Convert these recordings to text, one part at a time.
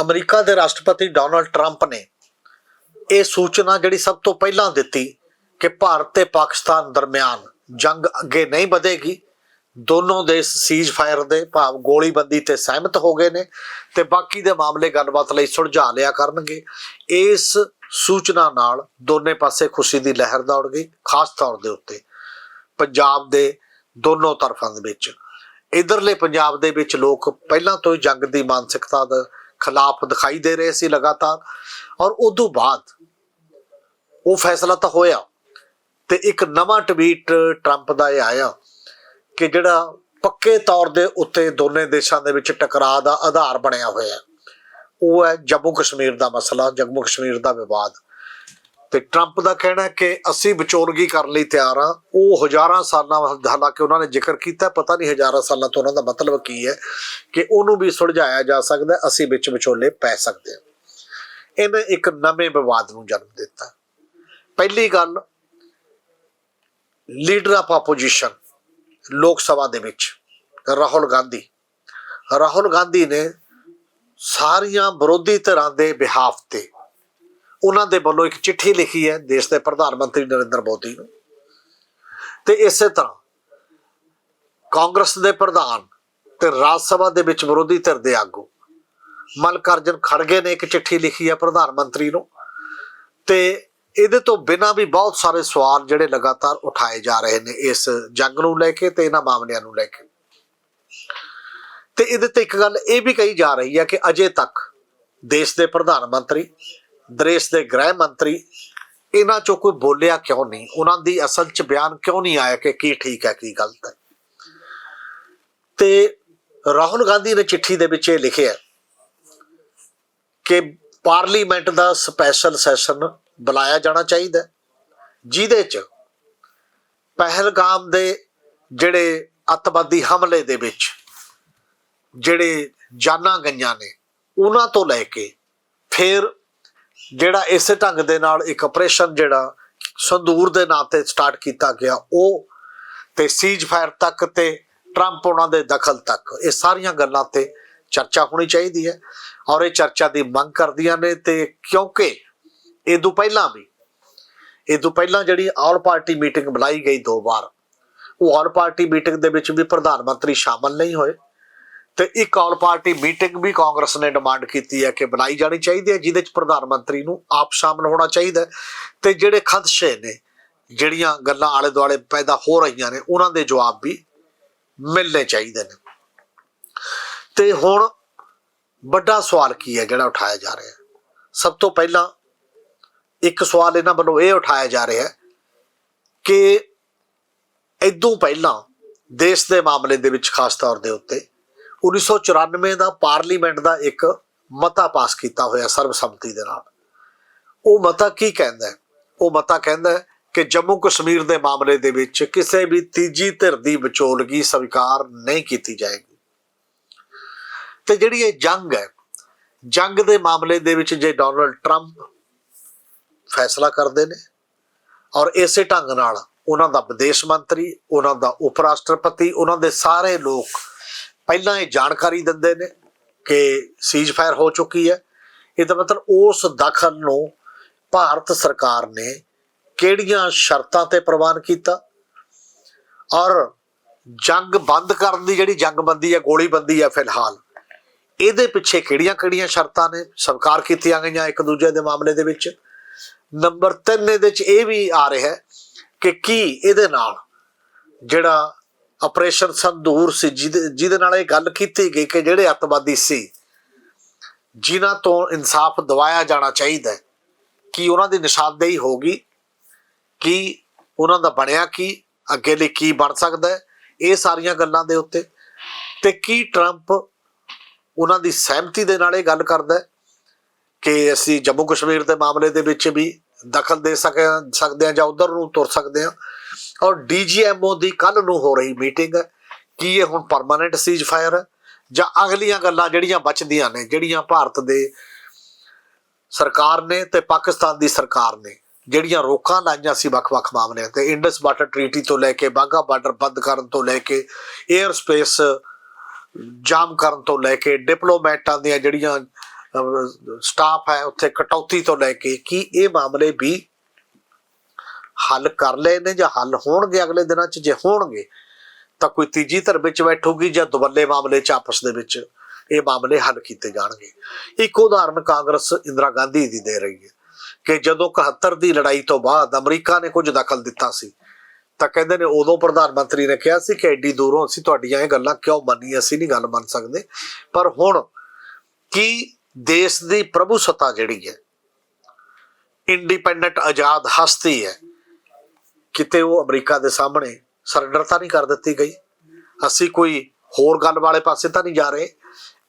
America ਦੇ ਰਾਸ਼ਟਰਪਤੀ Donald Trump ਨੇ ਇਹ ਸੂਚਨਾ ਜਿਹੜੀ ਸਭ ਤੋਂ ਪਹਿਲਾਂ ਦਿੱਤੀ ਕਿ ਭਾਰਤ ਤੇ ਪਾਕਿਸਤਾਨ ਦਰਮਿਆਨ ਜੰਗ ਅੱਗੇ ਨਹੀਂ ਵਧੇਗੀ। ਦੋਨੋਂ ਦੇਸ਼ ਸੀਜ਼ ਫਾਇਰ ਦੇ ਭਾਵ ਗੋਲੀਬੰਦੀ ਤੇ ਸਹਿਮਤ ਹੋ ਗਏ ਨੇ ਤੇ ਬਾਕੀ ਦੇ ਮਾਮਲੇ ਗੱਲਬਾਤ ਲਈ ਸੁਲਝਾ ਲਿਆ ਕਰਨਗੇ। ਇਸ ਸੂਚਨਾ ਨਾਲ ਦੋਨੇ ਪਾਸੇ ਖੁਸ਼ੀ ਦੀ ਲਹਿਰ ਦੌੜ ਗਈ, ਖਾਸ ਤੌਰ ਦੇ ਉੱਤੇ ਪੰਜਾਬ ਦੇ ਦੋਨੋਂ ਤਰਫਾਂ ਦੇ ਵਿੱਚ। ਇਧਰਲੇ ਪੰਜਾਬ ਦੇ ਵਿੱਚ ਲੋਕ ਪਹਿਲਾਂ ਤੋਂ ਹੀ ਜੰਗ ਦੀ ਮਾਨਸਿਕਤਾ ਦਾ ਖਿਲਾਫ ਦਿਖਾਈ ਦੇ ਰਹੇ ਸੀ ਲਗਾਤਾਰ ਔਰ ਉਦੋਂ ਬਾਅਦ ਉਹ ਫੈਸਲਾ ਤਾਂ ਹੋਇਆ ਤੇ ਇੱਕ ਨਵਾਂ ਟਵੀਟ ਟਰੰਪ ਦਾ ਇਹ ਆਇਆ ਕਿ ਜਿਹੜਾ ਪੱਕੇ ਤੌਰ ਦੇ ਉੱਤੇ ਦੋਨੇ ਦੇਸ਼ਾਂ ਦੇ ਵਿੱਚ ਟਕਰਾਅ ਦਾ ਆਧਾਰ ਬਣਿਆ ਹੋਇਆ ਹੈ। ਉਹ ਹੈ ਜੰਮੂ ਕਸ਼ਮੀਰ ਦਾ ਮਸਲਾ, ਜੰਮੂ ਕਸ਼ਮੀਰ ਦਾ ਵਿਵਾਦ ਤੇ ਟਰੰਪ ਦਾ ਕਹਿਣਾ ਹੈ ਕਿ ਅਸੀਂ ਵਿਚੋਲਗੀ ਕਰਨ ਲਈ ਤਿਆਰ ਹਾਂ। ਉਹ ਹਜ਼ਾਰਾਂ ਸਾਲਾਂ ਹਾਲਾਂਕਿ ਉਹਨਾਂ ਨੇ ਜ਼ਿਕਰ ਕੀਤਾ, ਪਤਾ ਨਹੀਂ ਹਜ਼ਾਰਾਂ ਸਾਲਾਂ ਤੋਂ ਉਹਨਾਂ ਦਾ ਮਤਲਬ ਕੀ ਹੈ ਕਿ ਉਹਨੂੰ ਵੀ ਸੁਲਝਾਇਆ ਜਾ ਸਕਦਾ ਅਸੀਂ ਵਿੱਚ ਵਿਚੋਲੇ ਪੈ ਸਕਦੇ ਹਾਂ। ਇਹਨੇ ਇੱਕ ਨਵੇਂ ਵਿਵਾਦ ਨੂੰ ਜਨਮ ਦਿੱਤਾ। ਪਹਿਲੀ ਗੱਲ, ਲੀਡਰ ਆਫ ਆਪੋਜੀਸ਼ਨ ਲੋਕ ਸਭਾ ਦੇ ਵਿੱਚ, ਰਾਹੁਲ ਗਾਂਧੀ। ਰਾਹੁਲ ਗਾਂਧੀ ਨੇ ਸਾਰੀਆਂ ਵਿਰੋਧੀ ਧਿਰਾਂ ਦੇ ਬਿਹਾਫ ਤੇ ਉਹਨਾਂ ਦੇ ਵੱਲੋਂ ਇੱਕ ਚਿੱਠੀ ਲਿਖੀ ਹੈ ਦੇਸ਼ ਦੇ ਪ੍ਰਧਾਨ ਮੰਤਰੀ ਨਰਿੰਦਰ ਮੋਦੀ ਨੂੰ। ਤੇ ਇਸੇ ਤਰ੍ਹਾਂ ਕਾਂਗਰਸ ਦੇ ਪ੍ਰਧਾਨ ਤੇ ਰਾਜ ਸਭਾ ਦੇ ਵਿੱਚ ਵਿਰੋਧੀ ਧਿਰ ਦੇ ਆਗੂ ਮਲਕਾਰਜਨ ਖੜਗੇ ਨੇ ਇੱਕ ਚਿੱਠੀ ਲਿਖੀ ਹੈ ਪ੍ਰਧਾਨ ਮੰਤਰੀ ਨੂੰ। ਤੇ ਇਹਦੇ ਤੋਂ ਬਿਨਾਂ ਵੀ ਬਹੁਤ ਸਾਰੇ ਸਵਾਲ ਜਿਹੜੇ ਲਗਾਤਾਰ ਉਠਾਏ ਜਾ ਰਹੇ ਨੇ ਇਸ ਜੰਗ ਨੂੰ ਲੈ ਕੇ ਤੇ ਇਹਨਾਂ ਮਾਮਲਿਆਂ ਨੂੰ ਲੈ ਕੇ। ਤੇ ਇਹਦੇ ਤੇ ਇੱਕ ਗੱਲ ਇਹ ਵੀ ਕਹੀ ਜਾ ਰਹੀ ਹੈ ਕਿ ਅਜੇ ਤੱਕ ਦੇਸ਼ ਦੇ ਪ੍ਰਧਾਨ ਮੰਤਰੀ ਦੇਸ਼ ਦੇ ਗ੍ਰਹਿ ਮੰਤਰੀ, ਇਹਨਾਂ ਚੋਂ ਕੋਈ ਬੋਲਿਆ ਕਿਉਂ ਨਹੀਂ? ਉਹਨਾਂ ਦੀ ਅਸਲ 'ਚ ਬਿਆਨ ਕਿਉਂ ਨਹੀਂ ਆਇਆ ਕਿ ਕੀ ਠੀਕ ਹੈ, ਕੀ ਗਲਤ ਹੈ? ਤੇ ਰਾਹੁਲ ਗਾਂਧੀ ਨੇ ਚਿੱਠੀ ਦੇ ਵਿੱਚ ਇਹ ਲਿਖਿਆ ਕਿ ਪਾਰਲੀਮੈਂਟ ਦਾ ਸਪੈਸ਼ਲ ਸੈਸ਼ਨ ਬੁਲਾਇਆ ਜਾਣਾ ਚਾਹੀਦਾ ਜਿਹਦੇ 'ਚ ਪਹਿਲਗਾਮ ਦੇ ਜਿਹੜੇ ਅੱਤਵਾਦੀ ਹਮਲੇ ਦੇ ਵਿੱਚ ਜਿਹੜੇ ਜਾਨਾਂ ਗਈਆਂ ਨੇ, ਉਹਨਾਂ ਤੋਂ ਲੈ ਕੇ ਫਿਰ ਜਿਹੜਾ ਇਸੇ ਢੰਗ ਦੇ ਨਾਲ ਇੱਕ ਆਪਰੇਸ਼ਨ ਜਿਹੜਾ ਸੰਦੂਰ ਦੇ ਨਾਂ ਤੇ ਸਟਾਰਟ ਕੀਤਾ ਗਿਆ, ਉਹ ਤੇ ਸੀਜ ਫਾਇਰ ਤੱਕ ਤੇ ਟਰੰਪ ਉਹਨਾਂ ਦੇ ਦਖਲ ਤੱਕ, ਇਹ ਸਾਰੀਆਂ ਗੱਲਾਂ ਤੇ ਚਰਚਾ ਹੋਣੀ ਚਾਹੀਦੀ ਹੈ ਔਰ ਇਹ ਚਰਚਾ ਦੀ ਮੰਗ ਕਰਦੀਆਂ ਨੇ ਤੇ ਕਿਉਂਕਿ ਇਹ ਤੋਂ ਪਹਿਲਾਂ ਵੀ ਇਹ ਤੋਂ ਪਹਿਲਾਂ ਜਿਹੜੀ ਆਲ ਪਾਰਟੀ ਮੀਟਿੰਗ ਬੁਲਾਈ ਗਈ ਦੋ ਵਾਰ, ਉਹ ਆਲ ਪਾਰਟੀ ਮੀਟਿੰਗ ਦੇ ਵਿੱਚ ਵੀ ਪ੍ਰਧਾਨ ਮੰਤਰੀ ਸ਼ਾਮਲ ਨਹੀਂ ਹੋਏ। ਤੇ ਇੱਕ ਆਲ ਪਾਰਟੀ ਮੀਟਿੰਗ ਵੀ ਕਾਂਗਰਸ ਨੇ ਡਿਮਾਂਡ ਕੀਤੀ ਹੈ ਕਿ ਬਣਾਈ ਜਾਣੀ ਚਾਹੀਦੀ ਹੈ, ਜਿਹਦੇ ਵਿੱਚ ਪ੍ਰਧਾਨ ਮੰਤਰੀ ਨੂੰ ਆਪ ਸ਼ਾਮਲ ਹੋਣਾ ਚਾਹੀਦਾ ਹੈ। ਤੇ ਜਿਹੜੇ ਖਦਸ਼ੇ ਨੇ, ਜਿਹੜੀਆਂ ਗੱਲਾਂ ਆਲੇ ਦੁਆਲੇ ਪੈਦਾ ਹੋ ਰਹੀਆਂ ਨੇ, ਉਹਨਾਂ ਦੇ ਜਵਾਬ ਵੀ ਮਿਲਣੇ ਚਾਹੀਦੇ ਨੇ। ਤੇ ਹੁਣ ਵੱਡਾ ਸਵਾਲ ਕੀ ਹੈ, ਜਿਹੜਾ ਉਠਾਇਆ ਜਾ ਰਿਹਾ ਹੈ? ਸਭ ਤੋਂ ਪਹਿਲਾਂ ਇੱਕ ਸਵਾਲ ਇਹਨਾਂ ਵੱਲੋਂ ਇਹ ਉਠਾਇਆ ਜਾ ਰਿਹਾ ਹੈ ਕਿ ਇਦੋਂ ਪਹਿਲਾਂ ਦੇਸ਼ ਦੇ ਮਾਮਲੇ ਦੇ ਵਿੱਚ ਖਾਸ ਤੌਰ ਦੇ ਉੱਤੇ 1994 ਦਾ ਪਾਰਲੀਮੈਂਟ ਦਾ ਇੱਕ ਮਤਾ ਪਾਸ ਕੀਤਾ ਹੋਇਆ ਸਰਬਸੰਮਤੀ ਦੇ ਨਾਲ। ਉਹ ਮਤਾ ਕੀ ਕਹਿੰਦਾ ਉਹ ਮਤਾ ਕਹਿੰਦਾ ਕਿ ਜੰਮੂ ਕਸ਼ਮੀਰ ਦੇ ਮਾਮਲੇ ਦੇ ਵਿੱਚ ਕਿਸੇ ਵੀ ਤੀਜੀ ਧਿਰ ਦੀ ਵਿਚੋਲਗੀ ਸਵੀਕਾਰ ਨਹੀਂ ਕੀਤੀ ਜਾਏਗੀ। ਤੇ ਜਿਹੜੀ ਇਹ ਜੰਗ ਹੈ, ਜੰਗ ਦੇ ਮਾਮਲੇ ਦੇ ਵਿੱਚ ਜੇ ਡੋਨਲਡ ਟਰੰਪ ਫੈਸਲਾ ਕਰਦੇ ਨੇ ਔਰ ਇਸੇ ਢੰਗ ਨਾਲ ਉਹਨਾਂ ਦਾ ਵਿਦੇਸ਼ ਮੰਤਰੀ, ਉਹਨਾਂ ਦਾ ਉਪ ਰਾਸ਼ਟਰਪਤੀ ਉਹਨਾਂ ਦੇ ਸਾਰੇ ਲੋਕ ਪਹਿਲਾਂ ਇਹ ਜਾਣਕਾਰੀ ਦਿੰਦੇ ਨੇ ਕਿ ਸੀਜ਼ ਫਾਇਰ ਹੋ ਚੁੱਕੀ ਹੈ। ਇਹਦਾ ਮਤਲਬ ਉਸ ਦਖਲ ਨੂੰ ਭਾਰਤ ਸਰਕਾਰ ਨੇ ਕਿਹੜੀਆਂ ਸ਼ਰਤਾਂ ਤੇ ਪ੍ਰਵਾਨ ਕੀਤਾ? ਔਰ ਜੰਗ ਬੰਦ ਕਰਨ ਦੀ ਜਿਹੜੀ ਜੰਗਬੰਦੀ ਹੈ ਗੋਲੀਬੰਦੀ ਹੈ ਫਿਲਹਾਲ, ਇਹਦੇ ਪਿੱਛੇ ਕਿਹੜੀਆਂ-ਕਿਹੜੀਆਂ ਸ਼ਰਤਾਂ ਨੇ? ਸਵੀਕਾਰ ਕੀਤੀਆਂ ਗਈਆਂ ਇੱਕ ਦੂਜੇ ਦੇ ਮਾਮਲੇ ਦੇ ਵਿੱਚ। ਨੰਬਰ 3 ਇਹਦੇ ਵਿੱਚ ਇਹ ਵੀ ਆ ਰਿਹਾ ਹੈ ਕਿ ਕੀ ਇਹਦੇ ਨਾਲ ਜਿਹੜਾ ਆਪਰੇਸ਼ਨ ਸੰਦੂਰ ਸੀ, ਜਿਹਦੇ ਜਿਹਦੇ ਨਾਲ ਇਹ ਗੱਲ ਕੀਤੀ ਗਈ ਕਿ ਜਿਹੜੇ ਅੱਤਵਾਦੀ ਸੀ, ਜਿਨ੍ਹਾਂ ਤੋਂ ਇਨਸਾਫ ਦਿਵਾਇਆ ਜਾਣਾ ਚਾਹੀਦਾ ਹੈ, ਕੀ ਉਹਨਾਂ ਦੀ ਨਿਸ਼ਾਨਦੇਹੀ ਹੋਗੀ ਕਿ ਉਹਨਾਂ ਦਾ ਬਣਿਆ ਕੀ, ਅੱਗੇ ਲਈ ਕੀ ਬਣ ਸਕਦਾ ਹੈ, ਇਹ ਸਾਰੀਆਂ ਗੱਲਾਂ ਦੇ ਉੱਤੇ ਤੇ ਕੀ ਟਰੰਪ ਉਹਨਾਂ ਦੀ ਸਹਿਮਤੀ ਦੇ ਨਾਲ ਇਹ ਗੱਲ ਕਰਦਾ ਕਿ ਅਸੀਂ ਜੰਮੂ ਕਸ਼ਮੀਰ ਦੇ ਮਾਮਲੇ ਦੇ ਵਿੱਚ ਵੀ ਦਖਲ ਦੇ ਸਕਦੇ ਹਾਂ ਜਾਂ ਉਧਰ ਨੂੰ ਤੁਰ ਸਕਦੇ ਹਾਂ। ਔਰ ਡੀਜੀਐਮਓ ਦੀ ਕੱਲ ਨੂੰ ਹੋ ਰਹੀ ਮੀਟਿੰਗ, ਕੀ ਇਹ ਹੁਣ ਪਰਮਾਨੈਂਟ ਸੀਜ਼ ਹੈ ਜਾਂ ਅਗਲੀਆਂ ਗੱਲਾਂ ਜਿਹੜੀਆਂ ਬਚਦੀਆਂ ਨੇ, ਜਿਹੜੀਆਂ ਭਾਰਤ ਦੇ ਸਰਕਾਰ ਨੇ ਤੇ ਪਾਕਿਸਤਾਨ ਦੀ ਸਰਕਾਰ ਨੇ, ਜਿਹੜੀਆਂ ਰੋਕਾਂ ਲਾਈਆਂ ਸੀ ਵੱਖ-ਵੱਖ ਮਾਮਲਿਆਂ ਤੇ ਇੰਡਸ ਵਾਟਰ ਟ੍ਰੀਟੀ ਤੋਂ ਲੈ ਕੇ ਬਾਗਾ ਬਾਰਡਰ ਬੰਦ ਕਰਨ ਤੋਂ ਲੈ ਕੇ 에ਅਰ ਸਪੇਸ ਜਾਮ ਕਰਨ ਤੋਂ ਲੈ ਕੇ ਡਿਪਲੋਮੈਟਾਂ ਦੀਆਂ ਜਿਹੜੀਆਂ ਸਟਾਫ ਹੈ ਉੱਥੇ ਕਟੌਤੀ ਤੋਂ ਲੈ ਕੇ, ਕੀ ਇਹ ਮਾਮਲੇ ਵੀ ਹੱਲ ਕਰ ਲਏ ਨੇ ਜਾਂ ਹੱਲ ਹੋਣਗੇ ਅਗਲੇ ਦਿਨਾਂ 'ਚ? ਜੇ ਹੋਣਗੇ, ਤਾਂ ਕੋਈ ਤੀਜੀ ਧਿਰ ਵਿੱਚ ਬੈਠੂਗੀ ਜਾਂ ਦੁਵੱਲੇ ਮਾਮਲੇ 'ਚ ਆਪਸ ਦੇ ਵਿੱਚ ਇਹ ਮਾਮਲੇ ਹੱਲ ਕੀਤੇ ਜਾਣਗੇ? ਇੱਕ ਉਦਾਹਰਨ ਕਾਂਗਰਸ ਇੰਦਰਾ ਗਾਂਧੀ ਦੀ ਦੇ ਰਹੀ ਹੈ ਕਿ ਜਦੋਂ 71 ਦੀ ਲੜਾਈ ਤੋਂ ਬਾਅਦ ਅਮਰੀਕਾ ਨੇ ਕੁਝ ਦਖਲ ਦਿੱਤਾ ਸੀ, ਤਾਂ ਕਹਿੰਦੇ ਨੇ ਉਦੋਂ ਪ੍ਰਧਾਨ ਮੰਤਰੀ ਨੇ ਕਿਹਾ ਸੀ ਕਿ ਐਡੀ ਦੂਰੋਂ ਅਸੀਂ ਤੁਹਾਡੀਆਂ ਇਹ ਗੱਲਾਂ ਕਿਉਂ ਮੰਨੀ ਅਸੀਂ ਨਹੀਂ ਗੱਲ ਮੰਨ ਸਕਦੇ। ਪਰ ਹੁਣ ਕੀ ਦੇਸ਼ ਦੀ ਪ੍ਰਭੂ ਸੱਤਾ ਜਿਹੜੀ ਹੈ, ਇੰਡੀਪੈਂਡੈਂਟ ਆਜ਼ਾਦ ਹਸਤੀ ਹੈ ਕਿਤੇ ਉਹ ਅਮਰੀਕਾ ਦੇ ਸਾਹਮਣੇ ਸਰੈਂਡਰ ਤਾਂ ਨਹੀਂ ਕਰ ਦਿੱਤੀ ਗਈ। ਅਸੀਂ ਕੋਈ ਹੋਰ ਗੱਲ ਵਾਲੇ ਪਾਸੇ ਤਾਂ ਨਹੀਂ ਜਾ ਰਹੇ।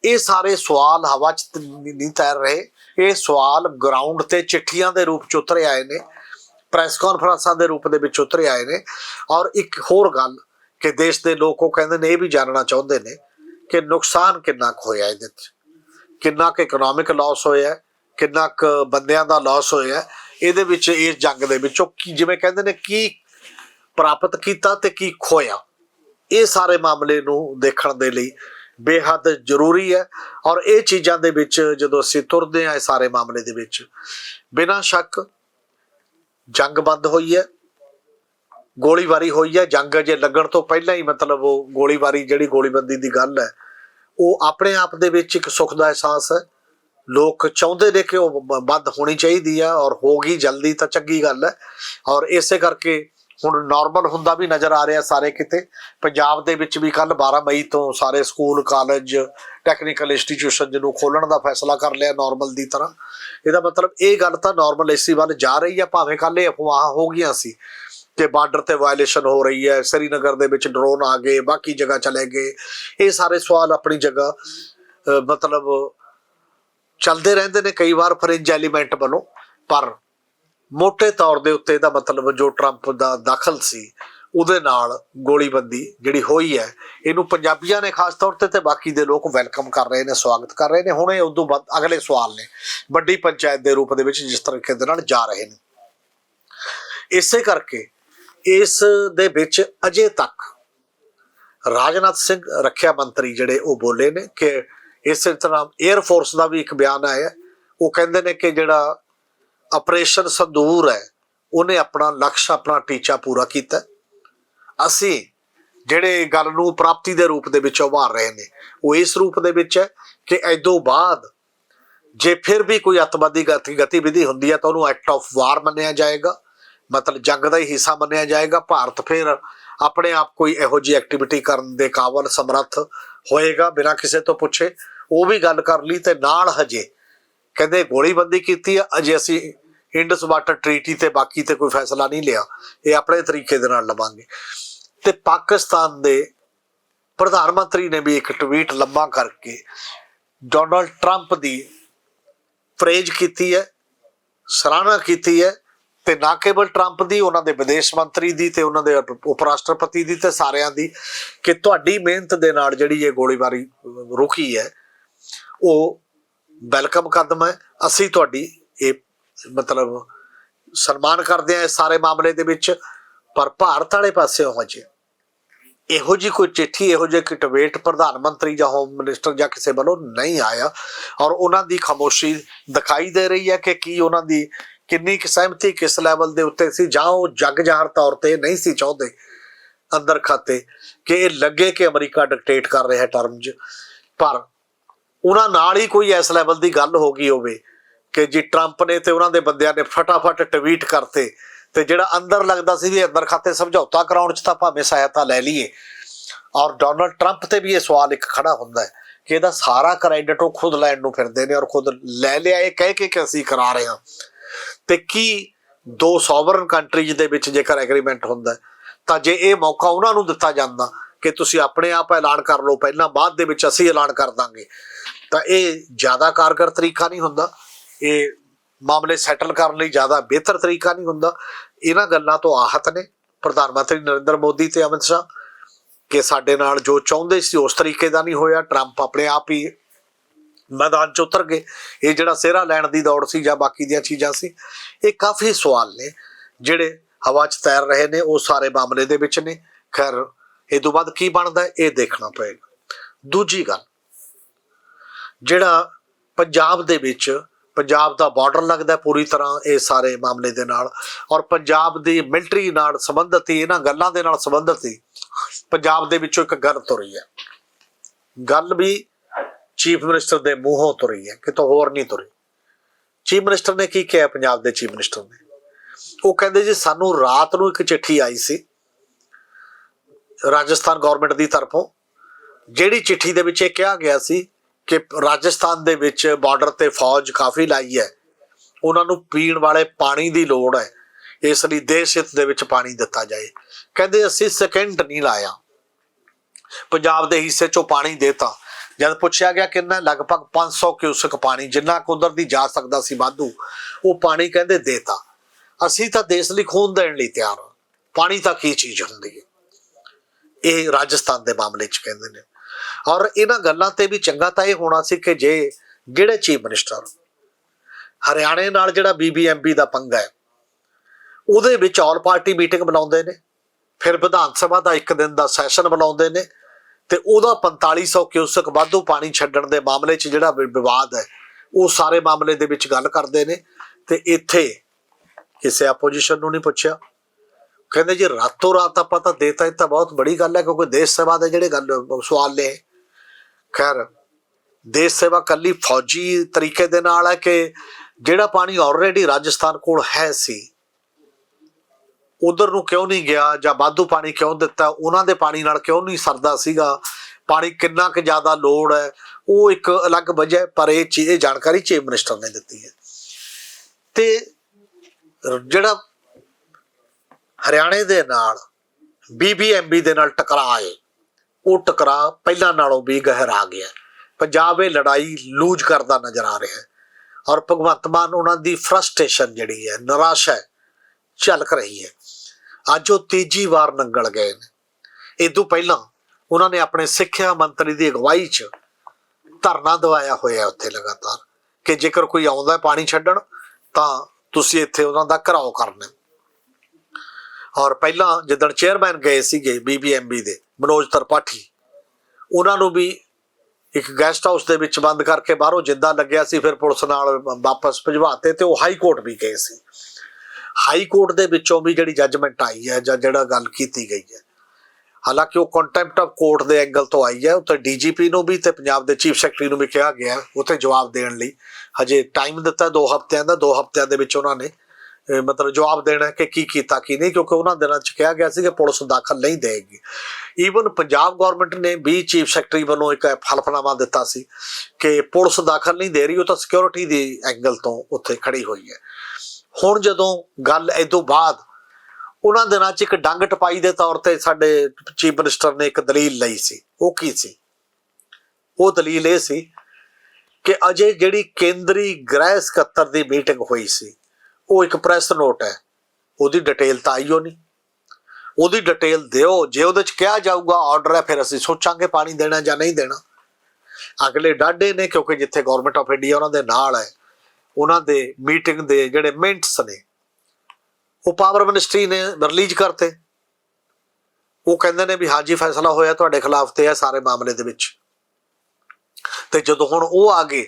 ਇਹ ਸਾਰੇ ਸਵਾਲ ਹਵਾ 'ਚ ਨਹੀਂ ਤੈਰ ਰਹੇ। ਇਹ ਸਵਾਲ ਗਰਾਊਂਡ ਤੇ ਚਿੱਠੀਆਂ ਦੇ ਰੂਪ 'ਚ ਉਤਰੇ ਆਏ ਨੇ ਪ੍ਰੈਸ ਕਾਨਫਰੰਸਾਂ ਦੇ ਰੂਪ ਦੇ ਵਿੱਚ ਉਤਰੇ ਆਏ ਨੇ। ਔਰ ਇੱਕ ਹੋਰ ਗੱਲ ਕਿ ਦੇਸ਼ ਦੇ ਲੋਕ ਉਹ ਕਹਿੰਦੇ ਨੇ, ਇਹ ਵੀ ਜਾਣਨਾ ਚਾਹੁੰਦੇ ਨੇ ਕਿ ਨੁਕਸਾਨ ਕਿੰਨਾ ਕੁ ਹੋਇਆ ਇਹਦੇ 'ਚ। ਕਿੰਨਾ ਕੁ ਇਕਨੋਮਿਕ ਲਾਸ ਹੋਇਆ, ਕਿੰਨਾ ਕੁ ਬੰਦਿਆਂ ਦਾ ਲਾਸ ਹੋਇਆ। ਇਹਦੇ ਵਿੱਚ ਇਸ ਜੰਗ ਦੇ ਵਿੱਚੋਂ ਕੀ ਜਿਵੇਂ ਕਹਿੰਦੇ ਨੇ ਕੀ ਪ੍ਰਾਪਤ ਕੀਤਾ ਤੇ ਕੀ ਖੋਇਆ। ਇਹ ਸਾਰੇ ਮਾਮਲੇ ਨੂੰ ਦੇਖਣ ਦੇ ਲਈ ਬੇਹੱਦ ਜ਼ਰੂਰੀ ਹੈ ਔਰ ਇਹ ਚੀਜ਼ਾਂ ਦੇ ਵਿੱਚ ਜਦੋਂ ਅਸੀਂ ਤੁਰਦੇ ਹਾਂ ਇਹ ਸਾਰੇ ਮਾਮਲੇ ਦੇ ਵਿੱਚ, ਬਿਨਾਂ ਸ਼ੱਕ ਜੰਗ ਬੰਦ ਹੋਈ ਹੈ, ਗੋਲੀਬਾਰੀ ਹੋਈ ਹੈ। ਜੰਗ ਜੇ ਲੱਗਣ ਤੋਂ ਪਹਿਲਾਂ ਹੀ ਮਤਲਬ ਉਹ ਗੋਲੀਬਾਰੀ ਜਿਹੜੀ ਗੋਲੀਬੰਦੀ ਦੀ ਗੱਲ ਹੈ, ਉਹ ਆਪਣੇ ਆਪ ਦੇ ਵਿੱਚ ਇੱਕ ਸੁੱਖ ਦਾ ਅਹਿਸਾਸ ਹੈ। ਲੋਕ ਚਾਹੁੰਦੇ ਨੇ ਕਿ ਉਹ ਬੰਦ ਹੋਣੀ ਚਾਹੀਦੀ ਹੈ ਔਰ ਹੋ ਗਈ ਜਲਦੀ ਤਾਂ ਚੰਗੀ ਗੱਲ ਹੈ। ਔਰ ਇਸੇ ਕਰਕੇ ਹੁਣ ਨਾਰਮਲ ਹੁੰਦਾ ਵੀ ਨਜ਼ਰ ਆ ਰਿਹਾ ਸਾਰੇ ਕਿਤੇ। ਪੰਜਾਬ ਦੇ ਵਿੱਚ ਵੀ ਕੱਲ 12 ਮਈ ਤੋਂ ਸਾਰੇ ਸਕੂਲ ਕਾਲਜ ਟੈਕਨੀਕਲ ਇੰਸਟੀਚਿਊਸ਼ਨ ਨੂੰ ਖੋਲਣ ਦਾ ਫੈਸਲਾ ਕਰ ਲਿਆ ਨਾਰਮਲ ਦੀ ਤਰ੍ਹਾਂ। ਇਹਦਾ ਮਤਲਬ ਇਹ ਗੱਲ ਤਾਂ ਨਾਰਮਲ ਇਸੀ ਵੱਲ ਜਾ ਰਹੀ ਹੈ ਭਾਵੇਂ ਕੱਲ ਇਹ ਅਫਵਾਹ ਹੋ ਗਈਆਂ ਸੀ ਕਿ ਬਾਰਡਰ ਤੇ ਵਾਇਲੇਸ਼ਨ ਹੋ ਰਹੀ ਹੈ, ਸ੍ਰੀਨਗਰ ਦੇ ਵਿੱਚ ਡਰੋਨ ਆ ਗਏ, ਬਾਕੀ ਜਗ੍ਹਾ ਚਲੇ ਗਏ। ਇਹ ਸਾਰੇ ਸਵਾਲ ਆਪਣੀ ਜਗ੍ਹਾ ਮਤਲਬ ਚੱਲਦੇ ਰਹਿੰਦੇ ਨੇ, ਕਈ ਵਾਰ ਫਰਿੰਜ ਐਲੀਮੈਂਟ ਵੱਲੋਂ ਪਰ ਮੋٹے ਤੌਰ ਦੇ ਉੱਤੇ ਇਹਦਾ ਮਤਲਬ ਜੋ ਟਰੰਪ ਦਾ ਦਾਖਲ ਸੀ, ਉਹਦੇ ਨਾਲ ਗੋਲੀਬੰਦੀ ਜਿਹੜੀ ਹੋਈ ਹੈ, ਇਹਨੂੰ ਪੰਜਾਬੀਆਂ ਨੇ ਖਾਸ ਤੌਰ ਤੇ ਤੇ ਬਾਕੀ ਦੇ ਲੋਕ ਵੈਲਕਮ ਕਰ ਰਹੇ ਨੇ, ਸਵਾਗਤ ਕਰ ਰਹੇ ਨੇ। ਹੁਣ ਇਹ ਉਦੋਂ ਬਾਅਦ ਅਗਲੇ ਸਵਾਲ ਨੇ, ਵੱਡੀ ਪੰਚਾਇਤ ਦੇ ਰੂਪ ਦੇ ਵਿੱਚ ਜਿਸ ਤਰੀਕੇ ਦੇ ਨਾਲ ਜਾ ਰਹੇ ਨੇ। ਇਸੇ ਕਰਕੇ ਇਸ ਦੇ ਵਿੱਚ ਅਜੇ ਤੱਕ ਰਾਜਨਾਥ ਸਿੰਘ ਰੱਖਿਆ ਮੰਤਰੀ ਜਿਹੜੇ ਉਹ ਬੋਲੇ ਨੇ ਕਿ ਇਸੇ ਤਰ੍ਹਾਂ 에ਅਰ ਫੋਰਸ ਦਾ ਵੀ ਇੱਕ ਬਿਆਨ ਆਇਆ ਉਹ ਕਹਿੰਦੇ ਨੇ ਕਿ ਜਿਹੜਾ ਆਪਰੇਸ਼ਨ ਸੰਦੂਰ ਹੈ, ਉਹਨੇ ਆਪਣਾ ਲਕਸ਼, ਆਪਣਾ ਟੀਚਾ ਪੂਰਾ ਕੀਤਾ ਅਸੀਂ ਜਿਹੜੇ ਗੱਲ ਨੂੰ ਪ੍ਰਾਪਤੀ ਦੇ ਰੂਪ ਦੇ ਵਿੱਚ ਉਭਾਰ ਰਹੇ ਨੇ, ਉਹ ਇਸ ਰੂਪ ਦੇ ਵਿੱਚ ਹੈ ਕਿ ਐਦੋਂ ਬਾਅਦ ਜੇ ਫਿਰ ਵੀ ਕੋਈ ਅੱਤਵਾਦੀ ਗਤੀ, ਗਤੀਵਿਧੀ ਹੁੰਦੀ ਹੈ ਤਾਂ ਉਹਨੂੰ ਐਕਟ ਆਫ ਵਾਰ ਮੰਨਿਆ ਜਾਏਗਾ। ਮਤਲਬ ਜੰਗ ਦਾ ਹੀ ਹਿੱਸਾ ਮੰਨਿਆ ਜਾਏਗਾ। ਭਾਰਤ ਫਿਰ ਆਪਣੇ ਆਪ ਕੋਈ ਇਹੋ ਜਿਹੀ ਐਕਟੀਵਿਟੀ ਕਰਨ ਦੇ ਕਾਬਲ ਸਮਰੱਥ ਹੋਏਗਾ? ਬਿਨਾਂ ਕਿਸੇ ਤੋਂ ਪੁੱਛੇ। ਉਹ ਵੀ ਗੱਲ ਕਰ ਲਈ ਤੇ ਨਾਲ ਹਜੇ ਕਹਿੰਦੇ ਗੋਲੀਬੰਦੀ ਕੀਤੀ ਆ। ਅਜੇ ਅਸੀਂ ਇੰਡਸ ਵਾਟਰ ਟ੍ਰੀਟੀ ਤੇ ਬਾਕੀ ਤੇ ਕੋਈ ਫੈਸਲਾ ਨਹੀਂ ਲਿਆ। ਇਹ ਆਪਣੇ ਤਰੀਕੇ ਦੇ ਨਾਲ ਲਵਾਂਗੇ। ਤੇ ਪਾਕਿਸਤਾਨ ਦੇ ਪ੍ਰਧਾਨ ਮੰਤਰੀ ਨੇ ਵੀ ਇੱਕ ਟਵੀਟ ਲੰਮਾ ਕਰਕੇ ਡੋਨਲਡ ਟਰੰਪ ਦੀ ਪ੍ਰੇਜ ਕੀਤੀ ਹੈ, ਸਰਾਹਨਾ ਕੀਤੀ ਹੈ। ਤੇ ਨਾ ਕੇਵਲ ਟਰੰਪ ਦੀ, ਉਹਨਾਂ ਦੇ ਵਿਦੇਸ਼ ਮੰਤਰੀ ਦੀ ਤੇ ਉਹਨਾਂ ਦੇ ਉਪ ਰਾਸ਼ਟਰਪਤੀ ਦੀ ਤੇ ਸਾਰਿਆਂ ਦੀ ਕਿ ਤੁਹਾਡੀ ਮਿਹਨਤ ਦੇ ਨਾਲ ਜਿਹੜੀ ਇਹ ਗੋਲੀਬਾਰੀ ਰੁਕੀ ਹੈ, ਉਹ ਵੈਲਕਮ ਕਦਮ ਹੈ। ਅਸੀਂ ਤੁਹਾਡੀ ਇਹ ਮਤਲਬ ਸਨਮਾਨ ਕਰਦੇ ਹਾਂ ਇਸ ਸਾਰੇ ਮਾਮਲੇ ਦੇ ਵਿੱਚ, ਪਰ ਭਾਰਤ ਵਾਲੇ ਪਾਸਿਓਂ ਹਜੇ ਇਹੋ ਜੀ ਕੋਈ ਚਿੱਠੀ, ਇਹੋ ਜਿਹੇ ਕੋਈ ਟਵੇਟ ਪ੍ਰਧਾਨ ਮੰਤਰੀ ਜਾਂ ਹੋਮ ਮਿਨਿਸਟਰ ਜਾਂ ਕਿਸੇ ਵੱਲੋਂ ਨਹੀਂ ਆਇਆ ਔਰ ਉਹਨਾਂ ਦੀ ਖਾਮੋਸ਼ੀ ਦਿਖਾਈ ਦੇ ਰਹੀ ਹੈ ਕਿ ਕੀ ਉਹਨਾਂ ਦੀ ਕਿੰਨੀ ਕੁ ਸਹਿਮਤੀ ਕਿਸ ਲੈਵਲ ਦੇ ਉੱਤੇ ਸੀ? ਜਾਂ ਉਹ ਜੱਗ ਜਾਹਰ ਤੌਰ ਤੇ ਨਹੀਂ ਸੀ ਚਾਹੁੰਦੇ ਅੰਦਰ ਖਾਤੇ ਕਿ ਇਹ ਲੱਗੇ ਕਿ ਅਮਰੀਕਾ ਡਿਕਟੇਟ ਕਰ ਰਿਹਾ ਟਰਮਜ਼ ਪਰ ਉਹਨਾਂ ਨਾਲ ਹੀ ਕੋਈ ਇਸ ਲੈਵਲ ਦੀ ਗੱਲ ਹੋ ਗਈ ਹੋਵੇ ਕਿ ਜੀ ਟਰੰਪ ਨੇ ਤੇ ਉਹਨਾਂ ਦੇ ਬੰਦਿਆਂ ਨੇ ਫਟਾਫਟ ਟਵੀਟ ਕਰਤੇ ਤੇ ਜਿਹੜਾ ਅੰਦਰ ਲੱਗਦਾ ਸੀ ਵੀ ਅੰਦਰ ਖਾਤੇ ਸਮਝੌਤਾ ਕਰਾਉਣ ਚ ਤਾਂ ਭਾਵੇਂ ਸਹਾਇਤਾ ਲੈ ਲਈਏ। ਔਰ ਡੋਨਲਡ ਟਰੰਪ ਤੇ ਵੀ ਇਹ ਸਵਾਲ ਇੱਕ ਖੜਾ ਹੁੰਦਾ ਹੈ ਕਿ ਇਹਦਾ ਸਾਰਾ ਕ੍ਰੈਡਿਟ ਉਹ ਖੁਦ ਲੈਣ ਨੂੰ ਫਿਰਦੇ ਨੇ ਔਰ ਖੁਦ ਲੈ ਲਿਆ, ਇਹ ਕਹਿ ਕੇ ਕਿ ਅਸੀਂ ਕਰਾ ਰਹੇ ਹਾਂ। ਤੇ ਕੀ ਦੋ ਸੋਵਰਨ ਕੰਟਰੀਜ਼ ਦੇ ਵਿੱਚ ਜੇਕਰ ਐਗਰੀਮੈਂਟ ਹੁੰਦਾ ਤਾਂ ਜੇ ਇਹ ਮੌਕਾ ਉਹਨਾਂ ਨੂੰ ਦਿੱਤਾ ਜਾਂਦਾ ਕਿ ਤੁਸੀਂ ਆਪਣੇ ਆਪ ਐਲਾਨ ਕਰ ਲਓ, ਪਹਿਲਾਂ ਬਾਅਦ ਦੇ ਵਿੱਚ ਅਸੀਂ ਐਲਾਨ ਕਰ ਦਾਂਗੇ, ਤਾਂ ਇਹ ਜ਼ਿਆਦਾ ਕਾਰਗਰ ਤਰੀਕਾ ਨਹੀਂ ਹੁੰਦਾ। ਇਹ ਮਾਮਲੇ ਸੈਟਲ ਕਰਨ ਲਈ ਜ਼ਿਆਦਾ ਬਿਹਤਰ ਤਰੀਕਾ ਨਹੀਂ ਹੁੰਦਾ। ਇਹਨਾਂ ਗੱਲਾਂ ਤੋਂ ਆਹਤ ਨੇ ਪ੍ਰਧਾਨ ਮੰਤਰੀ ਨਰਿੰਦਰ ਮੋਦੀ ਤੇ ਅਮਿਤ ਸ਼ਾਹ ਕਿ ਸਾਡੇ ਨਾਲ ਜੋ ਚਾਹੁੰਦੇ ਸੀ ਉਸ ਤਰੀਕੇ ਦਾ ਨਹੀਂ ਹੋਇਆ। ਟਰੰਪ ਆਪਣੇ ਆਪ ਹੀ ਮੈਦਾਨ ਚ ਉਤਰ ਗਏ। ਇਹ ਜਿਹੜਾ ਸਿਹਰਾ ਲੈਣ ਦੀ ਦੌੜ ਸੀ ਜਾਂ ਬਾਕੀ ਦੀਆਂ ਚੀਜ਼ਾਂ ਸੀ, ਇਹ ਕਾਫੀ ਸਵਾਲ ਨੇ। ਜਿਹੜੇ ਹਵਾ 'ਚ ਤੈਰ ਰਹੇ ਨੇ, ਉਹ ਸਾਰੇ ਮਾਮਲੇ ਦੇ ਵਿੱਚ ਨੇ। ਖੈਰ, ਇਹ ਤੋਂ ਬਾਅਦ ਕੀ ਬਣਦਾ ਇਹ ਦੇਖਣਾ ਪਏਗਾ। ਦੂਜੀ ਗੱਲ, ਜਿਹੜਾ ਪੰਜਾਬ ਦੇ ਵਿੱਚ, ਪੰਜਾਬ ਦਾ ਬਾਰਡਰ ਲੱਗਦਾ ਪੂਰੀ ਤਰ੍ਹਾਂ ਇਹ ਸਾਰੇ ਮਾਮਲੇ ਦੇ ਨਾਲ। ਔਰ ਪੰਜਾਬ ਦੀ ਮਿਲਟਰੀ ਨਾਲ ਸੰਬੰਧਿਤ ਹੀ, ਇਹਨਾਂ ਗੱਲਾਂ ਦੇ ਨਾਲ ਸੰਬੰਧਿਤ ਹੀ, ਪੰਜਾਬ ਦੇ ਵਿੱਚੋਂ ਇੱਕ ਗੱਲ ਤੁਰੀ ਹੈ। ਗੱਲ ਵੀ ਚੀਫ ਮਿਨਿਸਟਰ ਦੇ ਮੂੰਹੋਂ ਤੁਰੀ ਹੈ, ਕਿਤੋਂ ਹੋਰ ਨਹੀਂ ਤੁਰੀ। ਚੀਫ ਮਿਨਿਸਟਰ ਨੇ ਕੀ ਕਿਹਾ ਪੰਜਾਬ ਦੇ ਚੀਫ ਮਿਨਿਸਟਰ ਨੇ? ਉਹ ਕਹਿੰਦੇ ਜੀ, ਸਾਨੂੰ ਰਾਤ ਨੂੰ ਇੱਕ ਚਿੱਠੀ ਆਈ ਸੀ, ਰਾਜਸਥਾਨ ਗਵਰਨਮੈਂਟ ਦੀ ਤਰਫੋਂ, ਜਿਹੜੀ ਚਿੱਠੀ ਦੇ ਵਿੱਚ ਇਹ ਕਿਹਾ ਗਿਆ ਸੀ ਕਿ ਰਾਜਸਥਾਨ ਦੇ ਵਿੱਚ ਬਾਰਡਰ ਤੇ ਫੌਜ ਕਾਫੀ ਲਾਈ ਹੈ, ਉਹਨਾਂ ਨੂੰ ਪੀਣ ਵਾਲੇ ਪਾਣੀ ਦੀ ਲੋੜ ਹੈ, ਇਸ ਲਈ ਦੇਸ਼ ਹਿੱਤ ਦੇ ਵਿੱਚ ਪਾਣੀ ਦਿੱਤਾ ਜਾਏ। ਕਹਿੰਦੇ, ਅਸੀਂ ਸੈਕਿੰਡ ਨਹੀਂ ਲਾਇਆ। ਪੰਜਾਬ ਦੇ ਹਿੱਸੇ ਚੋਂ ਪਾਣੀ ਦੇਤਾ। ਜਦ ਪੁੱਛਿਆ ਗਿਆ ਕਿੰਨਾ ਲਗਭਗ 500 ਕਿਊਸਕ ਪਾਣੀ ਜਿੰਨਾ ਕੁਦਰ ਦੀ ਜਾ ਸਕਦਾ ਸੀ ਵਾਧੂ, ਉਹ ਪਾਣੀ ਕਹਿੰਦੇ ਦੇਤਾ। ਅਸੀਂ ਤਾਂ ਦੇਸ਼ ਲਈ ਖੂਨ ਦੇਣ ਲਈ ਤਿਆਰ ਹਾਂ। ਪਾਣੀ ਤਾਂ ਕੀ ਚੀਜ਼ ਹੁੰਦੀ ਹੈ? ਇਹ ਰਾਜਸਥਾਨ ਦੇ ਮਾਮਲੇ 'ਚ ਕਹਿੰਦੇ ਨੇ। ਔਰ ਇਹਨਾਂ ਗੱਲਾਂ ਤੇ ਵੀ ਚੰਗਾ ਤਾਂ ਇਹ ਹੋਣਾ ਸੀ ਕਿ ਜੇ ਜਿਹੜੇ ਚੀਫ ਮਿਨਿਸਟਰ ਹਰਿਆਣੇ ਨਾਲ ਜਿਹੜਾ ਬੀਬੀਐਮਬੀ ਦਾ ਪੰਗਾ ਹੈ, ਉਹਦੇ ਵਿੱਚ ਆਲ ਪਾਰਟੀ ਮੀਟਿੰਗ ਬੁਲਾਉਂਦੇ ਨੇ, ਫਿਰ ਵਿਧਾਨ ਸਭਾ ਦਾ ਇੱਕ ਦਿਨ ਦਾ ਸੈਸ਼ਨ ਬੁਲਾਉਂਦੇ ਨੇ ਤੇ ਉਹਦਾ 4500 ਕਿਊਸਕ ਵਾਧੂ ਪਾਣੀ ਛੱਡਣ ਦੇ ਮਾਮਲੇ 'ਚ ਜਿਹੜਾ ਵਿਵਾਦ ਹੈ, ਉਹ ਸਾਰੇ ਮਾਮਲੇ ਦੇ ਵਿੱਚ ਗੱਲ ਕਰਦੇ ਨੇ ਤੇ ਇੱਥੇ ਕਿਸੇ ਆਪੋਜੀਸ਼ਨ ਨੂੰ ਨਹੀਂ ਪੁੱਛਿਆ। ਕਹਿੰਦੇ ਜੀ, ਰਾਤੋਂ ਰਾਤ ਆਪਾਂ ਤਾਂ ਦੇਤਾ ਇਹ ਤਾਂ ਬਹੁਤ ਬੜੀ ਗੱਲ ਹੈ ਕਿਉਂਕਿ ਦੇਸ਼ ਸੇਵਾ ਦੇ ਜਿਹੜੇ ਗੱਲ, ਸਵਾਲ ਨੇ। ਖੈਰ, ਦੇਸ਼ ਸੇਵਾ ਕੱਲੀ ਫੌਜੀ ਤਰੀਕੇ ਦੇ ਨਾਲ ਹੈ ਕਿ ਜਿਹੜਾ ਪਾਣੀ ਆਲਰੇਡੀ ਰਾਜਸਥਾਨ ਕੋਲ ਹੈ ਸੀ ਉਧਰ ਨੂੰ ਕਿਉਂ ਨਹੀਂ ਗਿਆ ਜਾਂ ਵਾਧੂ ਪਾਣੀ ਕਿਉਂ ਦਿੱਤਾ? ਉਹਨਾਂ ਦੇ ਪਾਣੀ ਨਾਲ ਕਿਉਂ ਨਹੀਂ ਸਰਦਾ ਸੀਗਾ? ਪਾਣੀ ਕਿੰਨਾ ਕੁ ਜ਼ਿਆਦਾ ਲੋੜ ਹੈ? ਉਹ ਇੱਕ ਅਲੱਗ ਵਜ੍ਹਾ ਪਰ ਇਹ ਚੀਜ਼ ਇਹ ਜਾਣਕਾਰੀ ਚੀਫ ਮਿਨਿਸਟਰ ਨੇ ਦਿੱਤੀ ਹੈ। ਤੇ ਜਿਹੜਾ ਹਰਿਆਣੇ ਦੇ ਨਾਲ ਬੀਬੀਐਮਬੀ ਦੇ ਨਾਲ ਟਕਰਾਅ ਹੈ, ਉਹ ਟਕਰਾਅ ਪਹਿਲਾਂ ਨਾਲੋਂ ਵੀ ਗਹਿਰਾ ਗਿਆ ਪੰਜਾਬ ਇਹ ਲੜਾਈ ਲੂਜ ਕਰਦਾ ਨਜ਼ਰ ਆ ਰਿਹਾ ਹੈ ਔਰ ਭਗਵੰਤ ਮਾਨ ਉਹਨਾਂ ਦੀ ਫਰਸਟ੍ਰੇਸ਼ਨ ਜਿਹੜੀ ਹੈ, ਨਿਰਾਸ਼ਾ ਹੈ, ਝਲਕ ਰਹੀ ਹੈ। ਅੱਜ ਉਹ ਤੀਜੀ ਵਾਰ ਨੰਗਲ ਗਏ ਨੇ। ਇਹ ਤੋਂ ਪਹਿਲਾਂ ਉਹਨਾਂ ਨੇ ਆਪਣੇ ਸਿੱਖਿਆ ਮੰਤਰੀ ਦੀ ਅਗਵਾਈ 'ਚ ਧਰਨਾ ਦਵਾਇਆ ਹੋਇਆ ਉੱਥੇ ਲਗਾਤਾਰ ਕਿ ਜੇਕਰ ਕੋਈ ਆਉਂਦਾ ਪਾਣੀ ਛੱਡਣ, ਤਾਂ ਤੁਸੀਂ ਇੱਥੇ ਉਹਨਾਂ ਦਾ ਘਰਾਓ ਕਰਨਾ ਔਰ ਪਹਿਲਾਂ ਜਦੋਂ ਚੇਅਰਮੈਨ ਗਏ ਸੀਗੇ ਬੀਬੀਐਮਬੀ ਦੇ, ਮਨੋਜ ਤਰਪਾਠੀ, ਉਹਨਾਂ ਨੂੰ ਵੀ ਇੱਕ ਗੈਸਟ ਹਾਊਸ ਦੇ ਵਿੱਚ ਬੰਦ ਕਰਕੇ ਬਾਹਰੋਂ ਜਿੰਦਾ ਲੱਗਿਆ ਸੀ ਫਿਰ ਪੁਲਿਸ ਨਾਲ ਵਾਪਸ ਭਿਜਵਾਤੇ ਤੇ ਉਹ ਹਾਈ ਕੋਰਟ ਵੀ ਗਏ ਸੀ। ਹਾਈ ਕੋਰਟ ਦੇ ਵਿੱਚੋਂ ਵੀ ਜਿਹੜੀ ਜੱਜਮੈਂਟ ਆਈ ਹੈ ਜਾਂ ਜਿਹੜਾ ਗੱਲ ਕੀਤੀ ਗਈ ਹੈ। ਹਾਲਾਂਕਿ ਉਹ ਕੰਟੈਂਪਟ ਆਫ ਕੋਰਟ ਦੇ ਐਂਗਲ ਤੋਂ ਆਈ ਹੈ, ਉੱਥੇ ਡੀਜੀਪੀ ਨੂੰ ਵੀ ਤੇ ਪੰਜਾਬ ਦੇ ਚੀਫ ਸੈਕਟਰੀ ਨੂੰ ਵੀ ਕਿਹਾ ਗਿਆ ਉੱਥੇ ਜਵਾਬ ਦੇਣ ਲਈ। ਹਜੇ ਟਾਈਮ ਦਿੱਤਾ 2 ਹਫ਼ਤਿਆਂ ਦਾ 2 ਹਫ਼ਤਿਆਂ ਦੇ ਵਿੱਚ ਉਹਨਾਂ ਨੇ ਮਤਲਬ ਜਵਾਬ ਦੇਣਾ ਕਿ ਕੀ ਕੀਤਾ, ਕੀ ਨਹੀਂ, ਕਿਉਂਕਿ ਉਹਨਾਂ ਦਿਨਾਂ 'ਚ ਕਿਹਾ ਗਿਆ ਸੀ ਕਿ ਪੁਲਿਸ ਦਾਖਲ ਨਹੀਂ ਦੇਗੀ। ਈਵਨ ਪੰਜਾਬ ਗਵਰਨਮੈਂਟ ਨੇ ਵੀ ਚੀਫ ਸੈਕਟਰੀ ਵੱਲੋਂ ਇੱਕ ਹਲਫਨਾਮਾ ਦਿੱਤਾ ਸੀ ਕਿ ਪੁਲਿਸ ਦਾਖਲ ਨਹੀਂ ਦੇ ਰਹੀ, ਉਹ ਤਾਂ ਸਿਕਿਉਰਿਟੀ ਦੀ ਐਂਗਲ ਤੋਂ ਉੱਥੇ ਖੜੀ ਹੋਈ ਹੈ। ਹੁਣ ਜਦੋਂ ਗੱਲ ਇਹ ਤੋਂ ਬਾਅਦ ਉਹਨਾਂ ਦਿਨਾਂ 'ਚ ਇੱਕ ਡੰਗ ਟਪਾਈ ਦੇ ਤੌਰ ਤੇ ਸਾਡੇ ਚੀਫ ਮਿਨਿਸਟਰ ਨੇ ਇੱਕ ਦਲੀਲ ਲਈ ਸੀ। ਉਹ ਕੀ ਸੀ? ਉਹ ਦਲੀਲ ਇਹ ਸੀ ਕਿ ਅਜੇ ਜਿਹੜੀ ਕੇਂਦਰੀ ਗ੍ਰਹਿ ਸਕੱਤਰ ਦੀ ਮੀਟਿੰਗ ਹੋਈ ਸੀ, ਉਹ ਇੱਕ ਪ੍ਰੈਸ ਨੋਟ ਹੈ। ਉਹਦੀ ਡਿਟੇਲ ਤਾਂ ਆਈਓ ਨਹੀਂ। ਉਹਦੀ ਡਿਟੇਲ ਦਿਓ। ਜੇ ਉਹਦੇ 'ਚ ਕਿਹਾ ਜਾਊਗਾ ਆਰਡਰ ਹੈ, ਫਿਰ ਅਸੀਂ ਸੋਚਾਂਗੇ ਪਾਣੀ ਦੇਣਾ ਜਾਂ ਨਹੀਂ ਦੇਣਾ। ਅਗਲੇ ਡਾਢੇ ਨੇ, ਕਿਉਂਕਿ ਜਿੱਥੇ ਗਵਰਨਮੈਂਟ ਆਫ ਇੰਡੀਆ ਉਹਨਾਂ ਦੇ ਨਾਲ ਹੈ ਉਹਨਾਂ ਦੇ ਮੀਟਿੰਗ ਦੇ ਜਿਹੜੇ ਮਿੰਟਸ ਨੇ, ਉਹ ਪਾਵਰ ਮਿਨਿਸਟਰੀ ਨੇ ਰਿਲੀਜ਼ ਕਰਤੇ। ਉਹ ਕਹਿੰਦੇ ਨੇ ਵੀ ਹਾਜੀ, ਫੈਸਲਾ ਹੋਇਆ ਤੁਹਾਡੇ ਖਿਲਾਫ ਤੇ ਹੈ ਸਾਰੇ ਮਾਮਲੇ ਦੇ ਵਿੱਚ। ਤੇ ਜਦੋਂ ਹੁਣ ਉਹ ਆ ਗਏ,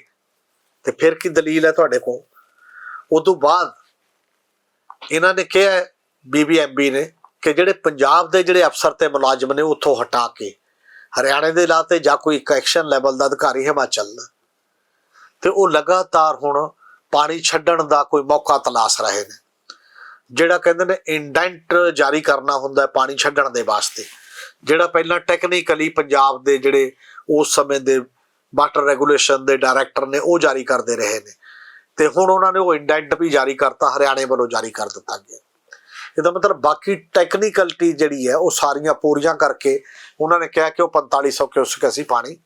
ਤੇ ਫਿਰ ਕੀ ਦਲੀਲ ਹੈ ਤੁਹਾਡੇ ਕੋਲ? ਉਸ ਤੋਂ ਬਾਅਦ ਇਹਨਾਂ ਨੇ ਕਿਹਾ ਬੀਬੀਐਮਬੀ ਨੇ, ਕਿ ਜਿਹੜੇ ਪੰਜਾਬ ਦੇ ਜਿਹੜੇ ਅਫਸਰ ਤੇ ਮੁਲਾਜ਼ਮ ਨੇ ਉੱਥੋਂ ਹਟਾ ਕੇ, ਹਰਿਆਣੇ ਦੇ ਲਾਤੇ ਜਾਂ ਕੋਈ ਇੱਕ ਐਕਸ਼ਨ ਲੈਵਲ ਦਾ ਅਧਿਕਾਰੀ ਹਿਮਾਚਲ ਦਾ, ਤੇ ਉਹ ਲਗਾਤਾਰ ਹੁਣ ਪਾਣੀ ਛੱਡਣ ਦਾ ਕੋਈ ਮੌਕਾ ਤਲਾਸ਼ ਰਹੇ ਨੇ। ਜਿਹੜਾ ਕਹਿੰਦੇ ਨੇ ਇੰਡੈਂਟ ਜਾਰੀ ਕਰਨਾ ਹੁੰਦਾ ਪਾਣੀ ਛੱਡਣ ਦੇ ਵਾਸਤੇ। ਜਿਹੜਾ ਪਹਿਲਾਂ ਟੈਕਨੀਕਲੀ ਪੰਜਾਬ ਦੇ ਜਿਹੜੇ ਉਸ ਸਮੇਂ ਦੇ ਵਾਟਰ ਰੈਗੂਲੇਸ਼ਨ ਦੇ ਡਾਇਰੈਕਟਰ ਨੇ ਉਹ ਜਾਰੀ ਕਰਦੇ ਰਹੇ ਨੇ। ਤੇ ਹੁਣ ਉਹਨਾਂ ਨੇ ਉਹ ਇੰਡੈਂਟ ਵੀ ਜਾਰੀ ਕਰਤਾ, ਹਰਿਆਣੇ ਵੱਲੋਂ ਜਾਰੀ ਕਰ ਦਿੱਤਾ ਗਿਆ। ਇਹਦਾ ਮਤਲਬ ਬਾਕੀ ਟੈਕਨੀਕਲਟੀ ਜਿਹੜੀ ਹੈ ਉਹ ਸਾਰੀਆਂ ਪੂਰੀਆਂ ਕਰਕੇ ਉਹਨਾਂ ਨੇ ਕਿਹਾ ਕਿ ਉਹ 4500 ਕਿਊਸਕ ਅਸੀਂ ਪਾਣੀ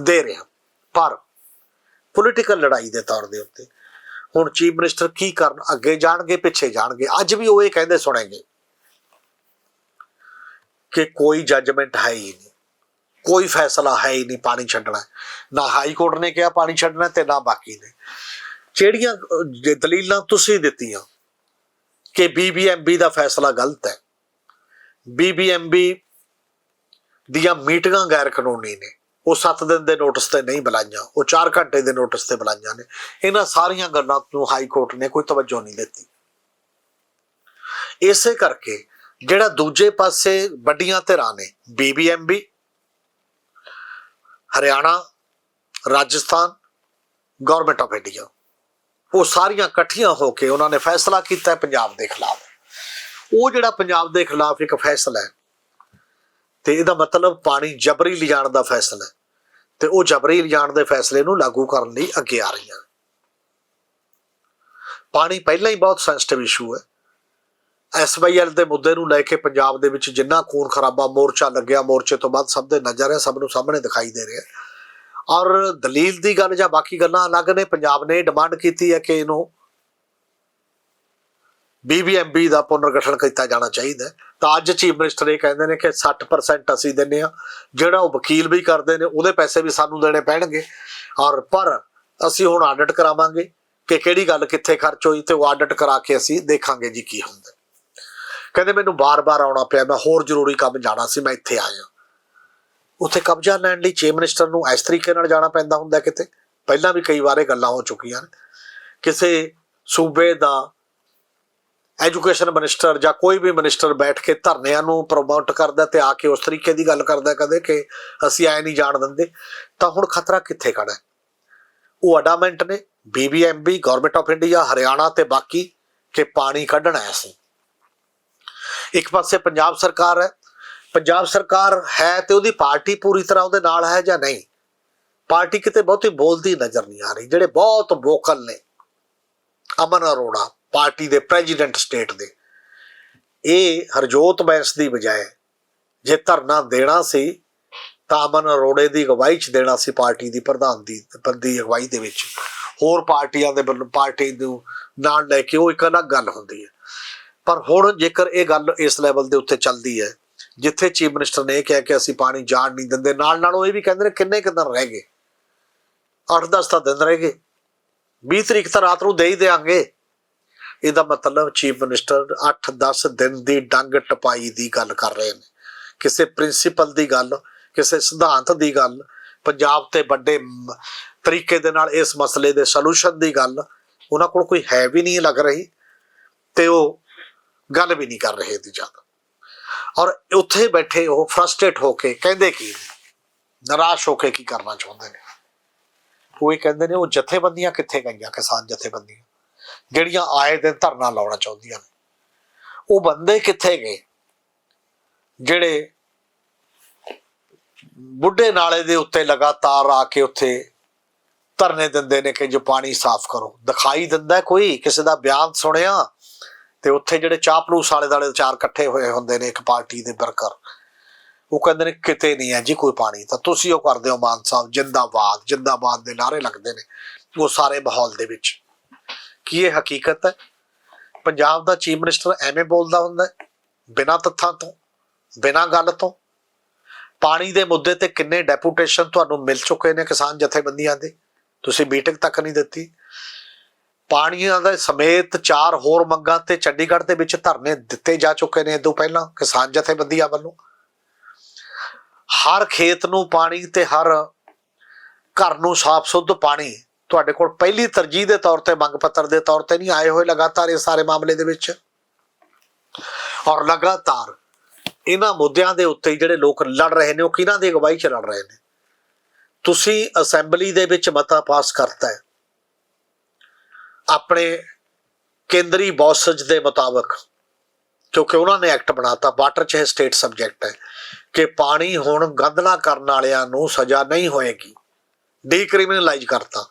ਦੇ ਰਹੇ ਹਾਂ। ਪਰ ਪੋਲੀਟੀਕਲ ਲੜਾਈ ਦੇ ਤੌਰ ਦੇ ਉੱਤੇ ਹੁਣ ਚੀਫ ਮਿਨਿਸਟਰ ਕੀ ਕਰਨ? ਅੱਗੇ ਜਾਣਗੇ, ਪਿੱਛੇ ਜਾਣਗੇ। ਅੱਜ ਵੀ ਉਹ ਇਹ ਕਹਿੰਦੇ ਸੁਣेंगे ਕਿ ਕੋਈ ਜੱਜਮੈਂਟ ਹੈ ਹੀ ਨਹੀਂ। ਕੋਈ ਫੈਸਲਾ ਹੈ ਹੀ ਨਹੀਂ ਪਾਣੀ ਛੱਡਣਾ। ਨਾ ਹਾਈ ਕੋਰਟ ਨੇ ਕਿਹਾ ਪਾਣੀ ਛੱਡਣਾ ਤੇ ਨਾ ਬਾਕੀ ਨੇ। ਜਿਹੜੀਆਂ ਦਲੀਲਾਂ ਤੁਸੀਂ ਦਿੱਤੀਆਂ ਕਿ ਬੀਬੀਐਮਬੀ ਦਾ ਫੈਸਲਾ ਗਲਤ ਹੈ। ਬੀਬੀਐਮਬੀ ਦੀਆਂ ਮੀਟਿੰਗਾਂ ਗੈਰ ਕਾਨੂੰਨੀ ਨੇ। ਉਹ 7 ਦਿਨ ਦੇ ਨੋਟਿਸ ਤੇ ਨਹੀਂ ਬੁਲਾਈਆਂ, ਉਹ 4 ਘੰਟੇ ਦੇ ਨੋਟਿਸ ਤੇ ਬੁਲਾਈਆਂ ਨੇ। ਇਹਨਾਂ ਸਾਰੀਆਂ ਗੱਲਾਂ ਨੂੰ ਹਾਈ ਕੋਰਟ ਨੇ ਕੋਈ ਤਵੱਜੋ ਨਹੀਂ ਦਿੱਤੀ। ਇਸੇ ਕਰਕੇ ਜਿਹੜਾ ਦੂਜੇ ਪਾਸੇ ਵੱਡੀਆਂ ਧਿਰਾਂ ਨੇ BBMB Haryana, Rajasthan government of India ਉਹ ਸਾਰੀਆਂ ਇਕੱਠੀਆਂ ਹੋ ਕੇ ਉਹਨਾਂ ਨੇ ਫੈਸਲਾ ਕੀਤਾ ਪੰਜਾਬ ਦੇ ਖਿਲਾਫ। ਉਹ ਜਿਹੜਾ ਪੰਜਾਬ ਦੇ ਖਿਲਾਫ ਇੱਕ ਫੈਸਲਾ ਹੈ ਤੇ ਇਹਦਾ ਮਤਲਬ ਪਾਣੀ ਜਬਰੀ ਲਿਜਾਣ ਦਾ ਫੈਸਲਾ ਹੈ। ਤੇ ਉਹ ਜਬਰੀ ਲਿਜਾਣ ਦੇ ਫੈਸਲੇ ਨੂੰ ਲਾਗੂ ਕਰਨ ਲਈ ਅੱਗੇ ਆ ਰਹੀਆਂ। ਪਾਣੀ ਪਹਿਲਾਂ ਹੀ ਬਹੁਤ ਸੈਂਸਿਟਿਵ ਇਸ਼ੂ ਹੈ। ਐਸਵਾਈਐਲ ਦੇ ਮੁੱਦੇ ਨੂੰ ਲੈ ਕੇ ਪੰਜਾਬ ਦੇ ਵਿੱਚ ਜਿੰਨਾ ਖੂਨ ਖਰਾਬਾ ਮੋਰਚਾ ਲੱਗਿਆ, ਮੋਰਚੇ ਤੋਂ ਬਾਅਦ ਸਭ ਦੇ ਨਜ਼ਰ ਹੈ, ਸਭ ਨੂੰ ਸਾਹਮਣੇ ਦਿਖਾਈ ਦੇ ਰਿਹਾ ਔਰ ਦਲੀਲ ਦੀ ਗੱਲ ਜਾਂ ਬਾਕੀ ਗੱਲਾਂ ਅਲੱਗ ਨੇ, ਪੰਜਾਬ ਨੇ ਡਿਮਾਂਡ ਕੀਤੀ ਹੈ ਕਿ ਇਹਨੂੰ ਬੀਬੀਐਮਬੀ ਦਾ ਪੁਨਰਗਠਨ ਕੀਤਾ ਜਾਣਾ ਚਾਹੀਦਾ ਤਾਂ ਅੱਜ ਚੀਫ ਮਿਨਿਸਟਰ ਇਹ ਕਹਿੰਦੇ ਨੇ ਕਿ 60% ਅਸੀਂ ਦਿੰਨੇ ਆ ਜਿਹੜਾ ਉਹ ਵਕੀਲ ਵੀ ਕਰਦੇ ਨੇ, ਉਹਦੇ ਪੈਸੇ ਵੀ ਸਾਨੂੰ ਦੇਣੇ ਪੈਣਗੇ। ਔਰ ਪਰ ਅਸੀਂ ਹੁਣ ਆਡਿਟ ਕਰਾਵਾਂਗੇ ਕਿ ਕਿਹੜੀ ਗੱਲ ਕਿੱਥੇ ਖਰਚ ਹੋਈ ਤੇ ਉਹ ਆਡਿਟ ਕਰਾ ਕੇ ਅਸੀਂ ਦੇਖਾਂਗੇ ਜੀ ਕੀ ਹੁੰਦਾ ਕਹਿੰਦੇ ਮੈਨੂੰ ਬਾਰ-ਬਾਰ ਆਉਣਾ ਪਿਆ, ਮੈਂ ਹੋਰ ਜ਼ਰੂਰੀ ਕੰਮ ਜਾਣਾ ਸੀ, ਮੈਂ ਇੱਥੇ ਆਇਆ। ਉੱਥੇ ਕਬਜ਼ਾ ਲੈਣ ਲਈ ਚੀਫ ਮਿਨਿਸਟਰ ਨੂੰ ਇਸ ਤਰੀਕੇ ਨਾਲ ਜਾਣਾ ਪੈਂਦਾ ਹੁੰਦਾ ਕਿਤੇ? ਪਹਿਲਾਂ ਵੀ ਕਈ ਵਾਰੇ ਗੱਲਾਂ ਹੋ ਚੁੱਕੀਆਂ ਨੇ। ਕਿਸੇ ਸੂਬੇ ਦਾ ਐਜੂਕੇਸ਼ਨ ਮਿਨਿਸਟਰ ਜਾਂ ਕੋਈ ਵੀ ਮਿਨਿਸਟਰ ਬੈਠ ਕੇ ਧਰਨਿਆਂ ਨੂੰ ਪ੍ਰਮੋਟ ਕਰਦਾ ਤੇ ਆ ਕੇ ਉਸ ਤਰੀਕੇ ਦੀ ਗੱਲ ਕਰਦਾ ਕਦੇ ਕਿ ਅਸੀਂ ਐ ਨਹੀਂ ਜਾਣ ਦਿੰਦੇ, ਤਾਂ ਹੁਣ ਖਤਰਾ ਕਿੱਥੇ ਖੜਾ ਉਹ ਅਡਾਮੈਂਟ ਨੇ BBMB government of India Haryana ਤੇ ਬਾਕੀ ਕਿ ਪਾਣੀ ਕੱਢਣਾ ਹੈ ਅਸੀਂ। ਇੱਕ ਪਾਸੇ ਪੰਜਾਬ ਸਰਕਾਰ ਹੈ, ਪੰਜਾਬ ਸਰਕਾਰ ਹੈ ਤੇ ਉਹਦੀ ਪਾਰਟੀ ਪੂਰੀ ਤਰ੍ਹਾਂ ਉਹਦੇ ਨਾਲ ਹੈ ਜਾਂ ਨਹੀਂ? ਪਾਰਟੀ ਕਿਤੇ ਬਹੁਤੀ ਬੋਲਦੀ ਨਜ਼ਰ ਨਹੀਂ ਆ ਰਹੀ, ਜਿਹੜੇ ਬਹੁਤ ਵੋਕਲ ਨੇ, ਅਮਨ ਅਰੋੜਾ। ਪਾਰਟੀ ਦੇ ਪ੍ਰੈਜ਼ੀਡੈਂਟ ਸਟੇਟ ਦੇ। ਇਹ ਹਰਜੋਤ ਬੈਂਸ ਦੀ ਬਜਾਏ ਜੇ ਧਰਨਾ ਦੇਣਾ ਸੀ, ਤਾਂ ਅਮਨ ਅਰੋੜੇ ਦੀ ਅਗਵਾਈ ਚ ਦੇਣਾ ਸੀ ਪਾਰਟੀ ਦੀ ਪ੍ਰਧਾਨ ਦੀ ਬੰਦੀ ਅਗਵਾਈ ਦੇ ਵਿੱਚ। ਹੋਰ ਪਾਰਟੀਆਂ ਦੇ ਵੱਲੋਂ, ਪਾਰਟੀ ਨੂੰ ਨਾਲ ਲੈ ਕੇ ਉਹ ਇੱਕ ਅਲੱਗ ਗੱਲ ਹੁੰਦੀ ਹੈ। ਪਰ ਹੁਣ ਜੇਕਰ ਇਹ ਗੱਲ ਇਸ ਲੈਵਲ ਦੇ ਉੱਤੇ ਚੱਲਦੀ ਹੈ, ਜਿੱਥੇ ਚੀਫ ਮਿਨਿਸਟਰ ਨੇ ਇਹ ਕਿਹਾ ਕਿ ਅਸੀਂ ਪਾਣੀ ਜਾਣ ਨਹੀਂ ਦਿੰਦੇ, ਨਾਲ ਨਾਲ ਉਹ ਇਹ ਵੀ ਕਹਿੰਦੇ ਨੇ ਕਿੰਨੇ ਕੁ ਰਹਿ ਗਏ। 8-10 ਤਾਂ ਦਿਨ ਰਹਿ ਗਏ। 20 ਤਰੀਕ ਤਾਂ ਰਾਤ ਨੂੰ ਦੇ ਹੀ ਦੇਾਂਗੇ ਇਹਦਾ ਮਤਲਬ ਚੀਫ ਮਿਨਿਸਟਰ 8-10 ਦਿਨ ਦੀ ਡੰਗ ਟਪਾਈ ਦੀ ਗੱਲ ਕਰ ਰਹੇ ਨੇ। ਕਿਸੇ ਪ੍ਰਿੰਸੀਪਲ ਦੀ ਗੱਲ, ਕਿਸੇ ਸਿਧਾਂਤ ਦੀ ਗੱਲ, ਪੰਜਾਬ ਤੇ ਵੱਡੇ ਤਰੀਕੇ ਦੇ ਨਾਲ ਇਸ ਮਸਲੇ ਦੇ ਸੋਲੂਸ਼ਨ ਦੀ ਗੱਲ, ਉਹਨਾਂ ਕੋਲ ਕੋਈ ਹੈ ਵੀ ਨਹੀਂ ਲੱਗ ਰਹੀ ਤੇ ਉਹ ਗੱਲ ਵੀ ਨਹੀਂ ਕਰ ਰਹੇ ਦੀ ਜ਼ਿਆਦਾ। ਔਰ ਉੱਥੇ ਬੈਠੇ ਉਹ ਫਰਸਟ੍ਰੇਟ ਹੋ ਕੇ ਕਹਿੰਦੇ ਕੀ ਨੇ? ਨਿਰਾਸ਼ ਹੋ ਕੇ ਕੀ ਕਰਨਾ ਚਾਹੁੰਦੇ ਨੇ? ਉਹ ਇਹ ਕਹਿੰਦੇ ਨੇ ਉਹ ਜਥੇਬੰਦੀਆਂ ਕਿੱਥੇ ਗਈਆਂ ਕਿਸਾਨ ਜਥੇਬੰਦੀਆਂ? ਜਿਹੜੀਆਂ ਆਏ ਦਿਨ ਧਰਨਾ ਲਾਉਣਾ ਚਾਹੁੰਦੀਆਂ ਨੇ। ਉਹ ਬੰਦੇ ਕਿੱਥੇ ਗਏ? ਜਿਹੜੇ ਬੁੱਢੇ ਨਾਲੇ ਦੇ ਉੱਤੇ ਲਗਾਤਾਰ ਆ ਕੇ ਉੱਥੇ ਧਰਨੇ ਦਿੰਦੇ ਨੇ ਕਿ ਜੋ ਪਾਣੀ ਸਾਫ਼ ਕਰੋ। ਦਿਖਾਈ ਦਿੰਦਾ ਕੋਈ? ਕਿਸੇ ਦਾ ਬਿਆਨ ਸੁਣਿਆ? ਤੇ ਉੱਥੇ ਜਿਹੜੇ ਚਾਪਲੂਸ ਵਾਲੇ ਦਾਲੇ ਚਾਰ ਇਕੱਠੇ ਹੋਏ ਹੁੰਦੇ ਨੇ ਇੱਕ ਪਾਰਟੀ ਦੇ ਵਰਕਰ। ਉਹ ਕਹਿੰਦੇ ਨੇ, ਕਿਤੇ ਨਹੀਂ ਹੈ ਜੀ ਕੋਈ ਪਾਣੀ। ਤਾਂ ਤੁਸੀਂ ਉਹ ਕਰਦੇ ਹੋ ਮਾਨ ਸਾਹਿਬ, ਜਿੰਦਾਬਾਦ ਜਿੰਦਾਬਾਦ ਦੇ ਨਾਰੇ ਲੱਗਦੇ ਨੇ। ਉਹ ਸਾਰੇ ਮਾਹੌਲ ਦੇ ਵਿੱਚ। ਕੀ ਇਹ ਹਕੀਕਤ ਹੈ? ਪੰਜਾਬ ਦਾ ਚੀਫ ਮਿਨਿਸਟਰ ਐਵੇਂ ਬੋਲਦਾ ਹੁੰਦਾ ਬਿਨਾਂ ਤੱਥਾਂ ਤੋਂ, ਬਿਨਾਂ ਗੱਲ ਤੋਂ? ਪਾਣੀ ਦੇ ਮੁੱਦੇ ਤੇ ਕਿੰਨੇ ਡੈਪੂਟੇਸ਼ਨ ਤੁਹਾਨੂੰ ਮਿਲ ਚੁੱਕੇ ਨੇ ਕਿਸਾਨ ਜਥੇਬੰਦੀਆਂ ਦੇ? ਤੁਸੀਂ ਮੀਟਿੰਗ ਤੱਕ ਨਹੀਂ ਦਿੱਤੀ। ਪਾਣੀਆਂ ਦੇ ਸਮੇਤ ਚਾਰ ਹੋਰ ਮੰਗਾਂ ਤੇ ਚੰਡੀਗੜ੍ਹ ਦੇ ਵਿੱਚ ਧਰਨੇ ਦਿੱਤੇ ਜਾ ਚੁੱਕੇ ਨੇ ਇਦੋਂ ਪਹਿਲਾਂ ਕਿਸਾਨ ਜਥੇਬੰਦੀਆਂ ਵੱਲੋਂ। ਹਰ ਖੇਤ ਨੂੰ ਪਾਣੀ ਤੇ ਹਰ ਘਰ ਨੂੰ ਸਾਫ਼ ਸੁੱਧ ਪਾਣੀ ਤੁਹਾਡੇ ਕੋਲ ਪਹਿਲੀ ਤਰਜੀਹ ਦੇ ਤੌਰ ਤੇ ਮੰਗ ਪੱਤਰ ਦੇ ਤੌਰ ਤੇ ਨਹੀਂ ਆਏ ਹੋਏ ਲਗਾਤਾਰ ਇਹ ਸਾਰੇ ਮਾਮਲੇ ਦੇ ਵਿੱਚ? ਔਰ ਲਗਾਤਾਰ ਇਹਨਾਂ ਮੁੱਦਿਆਂ ਦੇ ਉੱਤੇ ਜਿਹੜੇ ਲੋਕ ਲੜ ਰਹੇ ਨੇ, ਉਹ ਕਿਹਨਾਂ ਦੀ ਅਗਵਾਈ ਚ ਲੜ ਰਹੇ ਨੇ? ਤੁਸੀਂ ਅਸੈਂਬਲੀ ਦੇ ਵਿੱਚ ਮਤਾ ਪਾਸ ਕਰਤਾ ਹੈ। ਆਪਣੇ ਕੇਂਦਰੀ ਬੌਸਜ ਦੇ ਮੁਤਾਬਕ, ਕਿਉਂਕਿ ਉਹਨਾਂ ਨੇ ਐਕਟ ਬਣਾਤਾ, ਵਾਟਰ ਚ ਸਟੇਟ ਸਬਜੈਕਟ ਹੈ ਕਿ ਪਾਣੀ ਹੁਣ ਗੰਦਲਾ ਕਰਨ ਵਾਲਿਆਂ ਨੂੰ ਸਜ਼ਾ ਨਹੀਂ ਹੋਏਗੀ। ਡੀਕ੍ਰਿਮੀਨਲਾਈਜ਼ ਕਰਤਾ।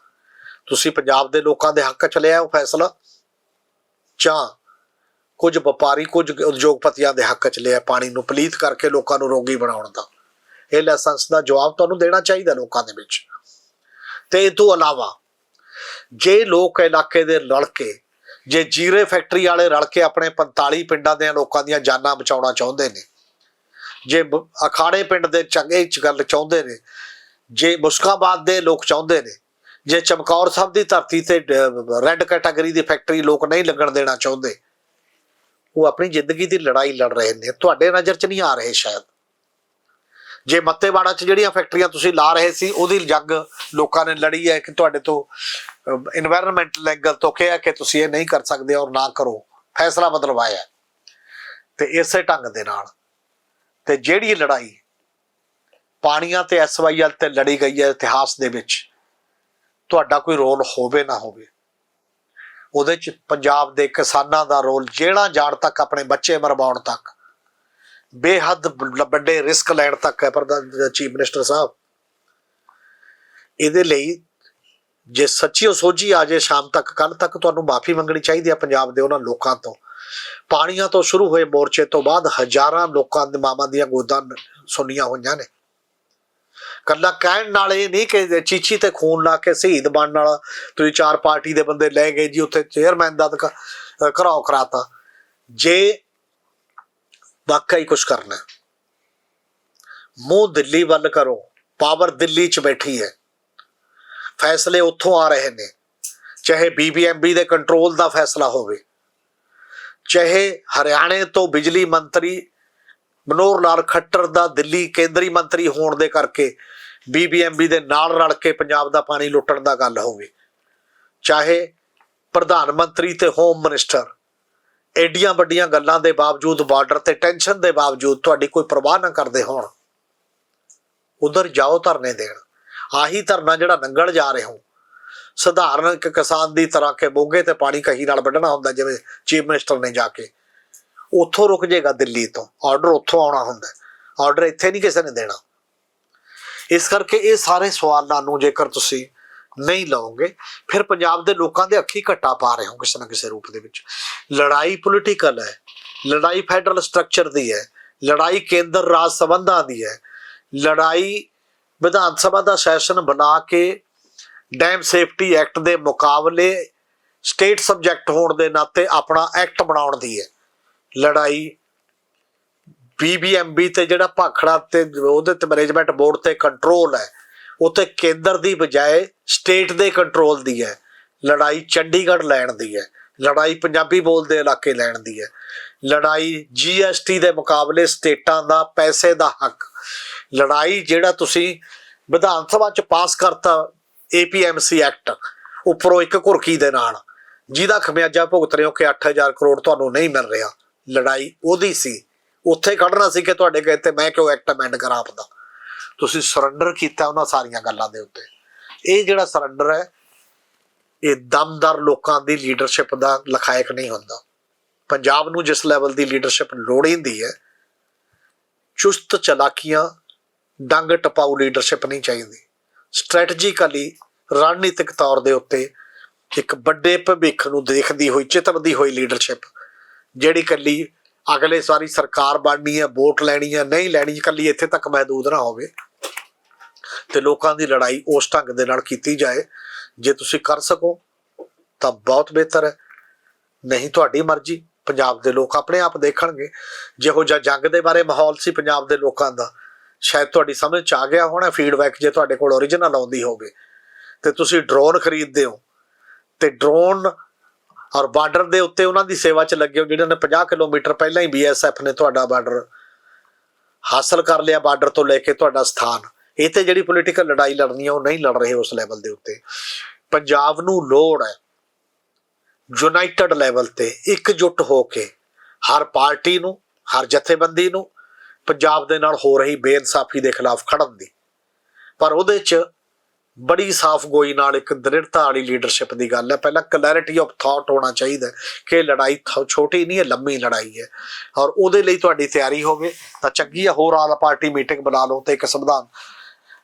ਤੁਸੀਂ ਪੰਜਾਬ ਦੇ ਲੋਕਾਂ ਦੇ ਹੱਕ ਚ ਲਿਆ ਉਹ ਫੈਸਲਾ? ਜਾਂ ਕੁਝ ਵਪਾਰੀ, ਕੁਝ ਉਦਯੋਗਪਤੀਆਂ ਦੇ ਹੱਕ ਚ ਲਿਆ ਪਾਣੀ ਨੂੰ ਪਲੀਤ ਕਰਕੇ ਲੋਕਾਂ ਨੂੰ ਰੋਗੀ ਬਣਾਉਣ ਦਾ? ਇਹ ਲਾਇਸੈਂਸ ਦਾ ਜਵਾਬ ਤੁਹਾਨੂੰ ਦੇਣਾ ਚਾਹੀਦਾ ਲੋਕਾਂ ਦੇ ਵਿੱਚ। ਤੇ ਇਹ ਤੋਂ ਇਲਾਵਾ, ਜੇ ਲੋਕ ਇਲਾਕੇ ਦੇ ਰਲ ਕੇ, ਜੇ ਜੀਰੇ ਫੈਕਟਰੀ ਵਾਲੇ ਰਲ ਕੇ ਆਪਣੇ 45 ਪਿੰਡਾਂ ਦੇ ਲੋਕਾਂ ਦੀਆਂ ਜਾਨਾਂ ਬਚਾਉਣਾ ਚਾਹੁੰਦੇ ਨੇ, ਜੇ ਅਖਾੜੇ ਪਿੰਡ ਦੇ ਚੰਗੇ ਚ ਗੱਲ ਚਾਹੁੰਦੇ ਨੇ, ਜੇ ਮੁਸਕਾਬਾਦ ਦੇ ਲੋਕ ਚਾਹੁੰਦੇ ਨੇ ਜੇ ਚਮਕੌਰ ਸਾਹਿਬ ਦੀ ਧਰਤੀ ਤੇ ਰੈੱਡ ਕੈਟਾਗਰੀ ਦੀ ਫੈਕਟਰੀ ਲੋਕ ਨਹੀਂ ਲੱਗਣ ਦੇਣਾ ਚਾਹੁੰਦੇ, ਉਹ ਆਪਣੀ ਜ਼ਿੰਦਗੀ ਦੀ ਲੜਾਈ ਲੜ ਰਹੇ ਨੇ। ਤੁਹਾਡੇ ਨਜ਼ਰ 'ਚ ਨਹੀਂ ਆ ਰਹੇ ਸ਼ਾਇਦ। ਜੇ ਮੱਤੇਵਾੜਾ 'ਚ ਜਿਹੜੀਆਂ ਫੈਕਟਰੀਆਂ ਤੁਸੀਂ ਲਾ ਰਹੇ ਸੀ, ਉਹਦੀ ਜੱਗ ਲੋਕਾਂ ਨੇ ਲੜੀ ਹੈ ਕਿ ਤੁਹਾਡੇ ਤੋਂ এনवायरमेंटਲ ਐਂਗਲ ਤੋਂ ਕਿਹਾ ਕਿ ਤੁਸੀਂ ਇਹ ਨਹੀਂ ਕਰ ਸਕਦੇ ਔਰ ਨਾ ਕਰੋ। ਫੈਸਲਾ ਬਦਲਵਾਇਆ ਤੇ ਇਸੇ ਢੰਗ ਦੇ ਨਾਲ, ਤੇ ਜਿਹੜੀ ਲੜਾਈ ਪਾਣੀਆਂ ਤੇ ਐਸਵਾਈਐਲ ਤੇ ਲੜੀ ਗਈ ਹੈ ਇਤਿਹਾਸ ਦੇ ਵਿੱਚ ਤੁਹਾਡਾ ਕੋਈ ਰੋਲ ਹੋਵੇ ਨਾ ਹੋਵੇ। ਉਹਦੇ ਚ ਪੰਜਾਬ ਦੇ ਕਿਸਾਨਾਂ ਦਾ ਰੋਲ ਜਿਹੜਾ ਜਾਣ ਤੱਕ ਆਪਣੇ ਬੱਚੇ ਮਰਵਾਉਣ ਤੱਕ। ਬੇਹੱਦ ਵੱਡੇ ਰਿਸਕ ਲੈਣ ਤੱਕ ਹੈ ਪ੍ਰਧਾਨ ਚੀਫ ਮਿਨਿਸਟਰ ਸਾਹਿਬ। ਇਹਦੇ ਲਈ ਜੇ ਸੱਚੀ ਉਹ ਸੋਝੀ ਆ ਜੇ ਸ਼ਾਮ ਤੱਕ ਕੱਲ ਤੱਕ ਤੁਹਾਨੂੰ ਮਾਫੀ ਮੰਗਣੀ ਚਾਹੀਦੀ ਹੈ ਪੰਜਾਬ ਦੇ ਉਹਨਾਂ ਲੋਕਾਂ ਤੋਂ। ਪਾਣੀਆਂ ਤੋਂ ਸ਼ੁਰੂ ਹੋਏ ਮੋਰਚੇ ਤੋਂ ਬਾਅਦ ਹਜ਼ਾਰਾਂ ਲੋਕਾਂ ਦੇ ਮਾਵਾਂ ਦੀਆਂ ਗੋਦਾਂ ਸੁਣੀਆਂ ਹੋਈਆਂ ਨੇ। ਕੱਲਾ ਕਹਿਣ ਨਾਲ ਇਹ ਨਹੀਂ ਕਿ ਚੀਚੀ ਤੇ ਖੂਨ ਲਾ ਕੇ ਸ਼ਹੀਦ ਬਣਨ ਵਾਲਾ ਤੁਸੀਂ ਚਾਰ ਪਾਰਟੀ ਦੇ ਬੰਦੇ ਲੈ ਗਏ ਜੀ, ਉੱਥੇ ਚੇਅਰਮੈਨ ਦਾ ਤੱਕ ਘਰਾਓ ਕਰਾਤਾ। ਜੇ ਵਾਕਈ ਕੁਝ ਕਰਨਾ ਮੂੰਹ ਦਿੱਲੀ ਵੱਲ ਕਰੋ ਪਾਵਰ ਦਿੱਲੀ 'ਚ ਬੈਠੀ ਹੈ। ਫੈਸਲੇ ਉੱਥੋਂ ਆ ਰਹੇ ਨੇ। ਚਾਹੇ ਬੀਬੀਐਮਬੀ ਦੇ ਕੰਟਰੋਲ ਦਾ ਫੈਸਲਾ ਹੋਵੇ। ਚਾਹੇ ਹਰਿਆਣੇ ਤੋਂ ਬਿਜਲੀ ਮੰਤਰੀ ਮਨੋਹਰ ਲਾਲ ਖੱਟਰ ਦਾ ਦਿੱਲੀ ਕੇਂਦਰੀ ਮੰਤਰੀ ਹੋਣ ਦੇ ਕਰਕੇ ਬੀਬੀਐਮਬੀ ਦੇ ਨਾਲ ਰਲ ਕੇ ਪੰਜਾਬ ਦਾ ਪਾਣੀ ਲੁੱਟਣ ਦਾ ਗੱਲ ਹੋਵੇ। ਚਾਹੇ ਪ੍ਰਧਾਨ ਮੰਤਰੀ ਤੇ ਹੋਮ ਮਿਨਿਸਟਰ, ਐਡੀਆਂ ਵੱਡੀਆਂ ਗੱਲਾਂ ਦੇ ਬਾਵਜੂਦ, ਬਾਰਡਰ ਤੇ ਟੈਨਸ਼ਨ ਦੇ ਬਾਵਜੂਦ ਤੁਹਾਡੀ ਕੋਈ ਪਰਵਾਹ ਨਾ ਕਰਦੇ ਹੋਣ, ਉਧਰ ਜਾਓ ਧਰਨੇ ਦੇਣ। ਆਹੀ ਧਰਨਾ ਜਿਹੜਾ ਨੰਗਲ ਜਾ ਰਹੇ ਹੋ। ਸਧਾਰਨ ਇੱਕ ਕਿਸਾਨ ਦੀ ਤਰ੍ਹਾਂ ਕਿ ਮੋਗੇ ਤੇ ਪਾਣੀ ਕਹੀ ਨਾਲ ਵੱਢਣਾ ਹੁੰਦਾ, ਜਿਵੇਂ ਚੀਫ ਮਿਨਿਸਟਰ ਨੇ ਜਾ ਕੇ। ਉੱਥੋਂ ਰੁਕ ਜਾਏਗਾ ਦਿੱਲੀ ਤੋਂ। ਆਰਡਰ ਉੱਥੋਂ ਆਉਣਾ ਹੁੰਦਾ ਆਰਡਰ ਇੱਥੇ ਨਹੀਂ ਕਿਸੇ ਨੇ ਦੇਣਾ। ਇਸ ਕਰਕੇ ਇਹ ਸਾਰੇ ਸਵਾਲਾਂ ਨੂੰ ਜੇਕਰ ਤੁਸੀਂ ਨਹੀਂ ਲਓਗੇ, ਫਿਰ ਪੰਜਾਬ ਦੇ ਲੋਕਾਂ ਦੇ ਅੱਖੀ ਘੱਟਾ ਪਾ ਰਹੇ ਹੋ ਕਿਸੇ ਨਾ ਕਿਸੇ ਰੂਪ ਦੇ ਵਿੱਚ। ਲੜਾਈ ਪੋਲੀਟੀਕਲ ਹੈ। ਲੜਾਈ ਫੈਡਰਲ ਸਟਰਕਚਰ ਦੀ ਹੈ। ਲੜਾਈ ਕੇਂਦਰ ਰਾਜ ਸੰਬੰਧਾਂ ਦੀ ਹੈ। ਲੜਾਈ ਵਿਧਾਨ ਸਭਾ ਦਾ ਸੈਸ਼ਨ ਬਣਾ ਕੇ ਡੈਮ ਸੇਫਟੀ ਐਕਟ ਦੇ ਮੁਕਾਬਲੇ ਸਟੇਟ ਸਬਜੈਕਟ ਹੋਣ ਦੇ ਨਾਤੇ ਆਪਣਾ ਐਕਟ ਬਣਾਉਣ ਦੀ ਹੈ। ਲੜਾਈ ਬੀਬੀਐਮਬੀ ਤੇ ਜਿਹੜਾ ਭਾਖੜਾ ਤੇ ਉਹਦੇ ਤੇ ਮੈਨੇਜਮੈਂਟ ਬੋਰਡ ਤੇ ਕੰਟਰੋਲ ਹੈ ਉਹ ਤੇ ਕੇਂਦਰ ਦੀ ਬਜਾਏ ਸਟੇਟ ਦੇ ਕੰਟਰੋਲ ਦੀ ਹੈ। ਲੜਾਈ ਚੰਡੀਗੜ੍ਹ ਲੈਣ ਦੀ ਹੈ, ਲੜਾਈ ਪੰਜਾਬੀ ਬੋਲਦੇ ਇਲਾਕੇ ਲੈਣ ਦੀ ਹੈ। ਲੜਾਈ ਜੀਐਸਟੀ ਦੇ ਮੁਕਾਬਲੇ ਸਟੇਟਾਂ ਦਾ, ਪੈਸੇ ਦਾ ਹੱਕ। ਲੜਾਈ ਜਿਹੜਾ ਤੁਸੀਂ ਵਿਧਾਨ ਸਭਾ ਚ ਪਾਸ ਕਰਤਾ ਏਪੀਐਮਸੀ ਐਕਟ ਉੱਪਰੋਂ ਇੱਕ ਘੁਰਕੀ ਦੇ ਨਾਲ, ਜਿਹਦਾ ਖਮਿਆਜਾ ਭੁਗਤ ਰਹੇ ਹੋ ਕਿ 8000 ਕਰੋੜ ਤੁਹਾਨੂੰ ਨਹੀਂ ਮਿਲ ਰਿਹਾ। ਲੜਾਈ ਉਹਦੀ ਸੀ। ਉੱਥੇ ਕੱਢਣਾ ਸੀ ਕਿ ਤੁਹਾਡੇ ਕਹੇ ਤੇ ਮੈਂ ਕਿਉਂ ਐਕਟ ਅਮੈਂਡ ਕਰਾਂ ਆਪਦਾ। ਤੁਸੀਂ ਸਰੈਂਡਰ ਕੀਤਾ ਉਹਨਾਂ ਸਾਰੀਆਂ ਗੱਲਾਂ ਦੇ ਉੱਤੇ। ਇਹ ਜਿਹੜਾ ਸਰੈਂਡਰ ਹੈ, ਇਹ ਦਮਦਾਰ ਲੋਕਾਂ ਦੀ ਲੀਡਰਸ਼ਿਪ ਦਾ ਲਖਾਇਕ ਨਹੀਂ ਹੁੰਦਾ। ਪੰਜਾਬ ਨੂੰ ਜਿਸ ਲੈਵਲ ਦੀ ਲੀਡਰਸ਼ਿਪ ਲੋੜੀਂਦੀ ਹੈ ਚੁਸਤ ਚਲਾਕੀਆਂ, ਡੰਗ ਟਪਾਊ ਲੀਡਰਸ਼ਿਪ ਨਹੀਂ ਚਾਹੀਦੀ। ਸਟ੍ਰੈਟਜੀਕਲੀ ਰਣਨੀਤਿਕ ਤੌਰ ਦੇ ਉੱਤੇ ਇੱਕ ਵੱਡੇ ਭਵਿੱਖ ਨੂੰ ਦੇਖਦੀ ਹੋਈ, ਚਿਤਵਦੀ ਹੋਈ ਲੀਡਰਸ਼ਿਪ ਜਿਹੜੀ ਕੱਲੀ ਅਗਲੇ ਸਾਰੀ ਸਰਕਾਰ ਬਣਨੀ ਹੈ ਵੋਟ ਲੈਣੀ ਹੈ ਨਹੀਂ ਲੈਣੀ ਕੱਲੀ ਇੱਥੇ ਤੱਕ ਮਹਦੂਦ ਨਾ ਹੋਵੇ। ਤੇ ਲੋਕਾਂ ਦੀ ਲੜਾਈ ਉਸ ਢੰਗ ਦੇ ਨਾਲ ਕੀਤੀ ਜਾਏ। ਜੇ ਤੁਸੀਂ ਕਰ ਸਕੋ, ਤਾਂ ਬਹੁਤ ਬਿਹਤਰ ਹੈ। ਨਹੀਂ ਤੁਹਾਡੀ ਮਰਜ਼ੀ, ਪੰਜਾਬ ਦੇ ਲੋਕ ਆਪਣੇ ਆਪ ਦੇਖਣਗੇ। ਜਿਹੋ ਜਿਹਾ ਜੰਗ ਦੇ ਬਾਰੇ ਮਾਹੌਲ ਸੀ ਪੰਜਾਬ ਦੇ ਲੋਕਾਂ ਦਾ, ਸ਼ਾਇਦ ਤੁਹਾਡੀ ਸਮਝ ਚ ਆ ਗਿਆ ਹੋਣਾ ਫੀਡਬੈਕ ਜੇ ਤੁਹਾਡੇ ਕੋਲ ਓਰੀਜਨਲ ਆਉਂਦੀ ਹੋਵੇ। ਤੇ ਤੁਸੀਂ ਡਰੋਨ ਖਰੀਦਦੇ ਹੋ। ਤੇ ਡਰੋਨ ਔਰ ਬਾਰਡਰ ਦੇ ਉੱਤੇ ਉਹਨਾਂ ਦੀ ਸੇਵਾ 'ਚ ਲੱਗੇ ਹੋ ਜਿਹਨਾਂ ਨੇ 50 ਕਿਲੋਮੀਟਰ ਪਹਿਲਾਂ ਹੀ ਬੀਐਸਐਫ ਨੇ ਤੁਹਾਡਾ ਬਾਰਡਰ ਹਾਸਲ ਕਰ ਲਿਆ ਬਾਰਡਰ ਤੋਂ ਲੈ ਕੇ ਤੁਹਾਡਾ ਸਥਾਨ। ਇਹ ਤੇ ਜਿਹੜੀ ਪੋਲੀਟੀਕਲ ਲੜਾਈ ਲੜਨੀ ਹੈ ਉਹ ਨਹੀਂ ਲੜ ਰਹੇ ਉਸ ਲੈਵਲ ਦੇ ਉੱਤੇ। ਪੰਜਾਬ ਨੂੰ ਲੋੜ ਹੈ ਯੂਨਾਈਟਿਡ ਲੈਵਲ ਤੇ ਇਕਜੁੱਟ ਹੋ ਕੇ ਹਰ ਪਾਰਟੀ ਨੂੰ, ਹਰ ਜਥੇਬੰਦੀ ਨੂੰ ਪੰਜਾਬ ਦੇ ਨਾਲ ਹੋ ਰਹੀ ਬੇਇਨਸਾਫੀ ਦੇ ਖਿਲਾਫ ਖੜਨ ਦੀ। ਪਰ ਉਹਦੇ 'ਚ ਬੜੀ ਸਾਫ਼ ਗੋਈ ਨਾਲ ਇੱਕ ਦ੍ਰਿੜਤਾ ਵਾਲੀ ਲੀਡਰਸ਼ਿਪ ਦੀ ਗੱਲ ਹੈ। ਪਹਿਲਾਂ ਕਲੈਰਿਟੀ ਆਫ ਥਾਟ ਹੋਣਾ ਚਾਹੀਦਾ ਕਿ ਲੜਾਈ ਥ- ਛੋਟੀ ਨਹੀਂ ਹੈ, ਲੰਮੀ ਲੜਾਈ ਹੈ। ਔਰ ਉਹਦੇ ਲਈ ਤੁਹਾਡੀ ਤਿਆਰੀ ਹੋਵੇ ਤਾਂ ਚੰਗੀ ਹੈ, ਹੋਰ ਆਲ ਪਾਰਟੀ ਮੀਟਿੰਗ ਬਣਾ ਲਓ ਤੇ ਇੱਕ ਸੰਵਿਧਾਨ,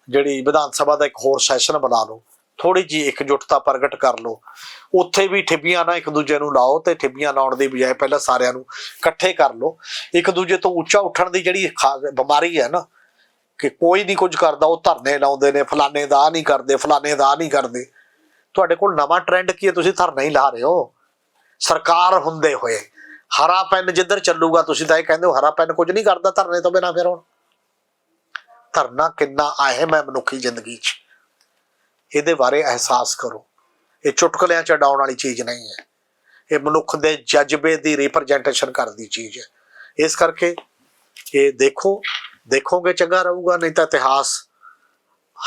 ਜਿਹੜੀ ਵਿਧਾਨ ਸਭਾ ਦਾ ਇੱਕ ਹੋਰ ਸੈਸ਼ਨ ਬਣਾ ਲਓ। ਥੋੜੀ ਜੀ ਇਕਜੁੱਟਤਾ ਪ੍ਰਗਟ ਕਰ ਲਓ। ਉੱਥੇ ਵੀ ਠਿੱਬੀਆਂ ਨਾ ਇੱਕ ਦੂਜੇ ਨੂੰ ਲਾਓ ਤੇ ਠਿੱਬੀਆਂ ਲਾਉਣ ਦੀ ਬਜਾਏ ਪਹਿਲਾਂ ਸਾਰਿਆਂ ਨੂੰ ਇਕੱਠੇ ਕਰ ਲਓ। ਇੱਕ ਦੂਜੇ ਤੋਂ ਉੱਚਾ ਉੱਠਣ ਦੀ ਜਿਹੜੀ ਖਾ- ਬਿਮਾਰੀ ਹੈ ਨਾ ਕਿ ਕੋਈ ਨਹੀਂ ਕੁਝ ਕਰਦਾ, ਉਹ ਧਰਨੇ ਲਾਉਂਦੇ ਨੇ, ਫਲਾਣੇ ਦਾ ਨਹੀਂ ਕਰਦੇ, ਫਲਾਣੇ ਦਾ ਨਹੀਂ ਕਰਦੇ। ਤੁਹਾਡੇ ਕੋਲ ਨਵਾਂ ਟ੍ਰੈਂਡ ਕੀ ਹੈ? ਤੁਸੀਂ ਧਰਨਾ ਹੀ ਲਾ ਰਹੇ ਹੋ। ਸਰਕਾਰ ਹੁੰਦੇ ਹੋਏ। ਹਰਾ ਪੈਨ ਜਿੱਧਰ ਚੱਲੂਗਾ, ਤੁਸੀਂ ਤਾਂ ਇਹ ਕਹਿੰਦੇ ਹੋ, ਹਰਾ ਪੈਨ ਕੁਝ ਨਹੀਂ ਕਰਦਾ, ਧਰਨੇ ਤੋਂ ਬਿਨਾ ਫਿਰ ਹੁਣ। ਧਰਨਾ ਕਿੰਨਾ ਅਹਿਮ ਹੈ ਮਨੁੱਖੀ ਜ਼ਿੰਦਗੀ 'ਚ। ਇਹਦੇ ਬਾਰੇ ਅਹਿਸਾਸ ਕਰੋ। ਇਹ ਚੁਟਕਲਿਆਂ 'ਚ ਡਾਉਣ ਵਾਲੀ ਚੀਜ਼ ਨਹੀਂ ਹੈ। ਇਹ ਮਨੁੱਖ ਦੇ ਜਜ਼ਬੇ ਦੀ ਰਿਪਰੈਜ਼ੈਂਟੇਸ਼ਨ ਕਰਦੀ ਚੀਜ਼ ਹੈ। ਇਸ ਕਰਕੇ ਇਹ ਦੇਖੋ ਦੇਖੋਗੇ ਚੰਗਾ ਰਹੂਗਾ, ਨਹੀਂ ਤਾਂ ਇਤਿਹਾਸ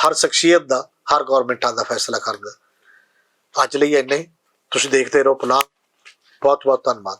ਹਰ ਸ਼ਖਸੀਅਤ ਦਾ, ਹਰ ਗਵਰਨਮੈਂਟਾਂ ਦਾ ਫੈਸਲਾ ਕਰਦਾ। ਅੱਜ ਲਈ ਇੰਨੇ ਤੁਸੀਂ ਦੇਖਦੇ ਰਹੋ ਪਲਾਨ ਬਹੁਤ ਬਹੁਤ ਧੰਨਵਾਦ।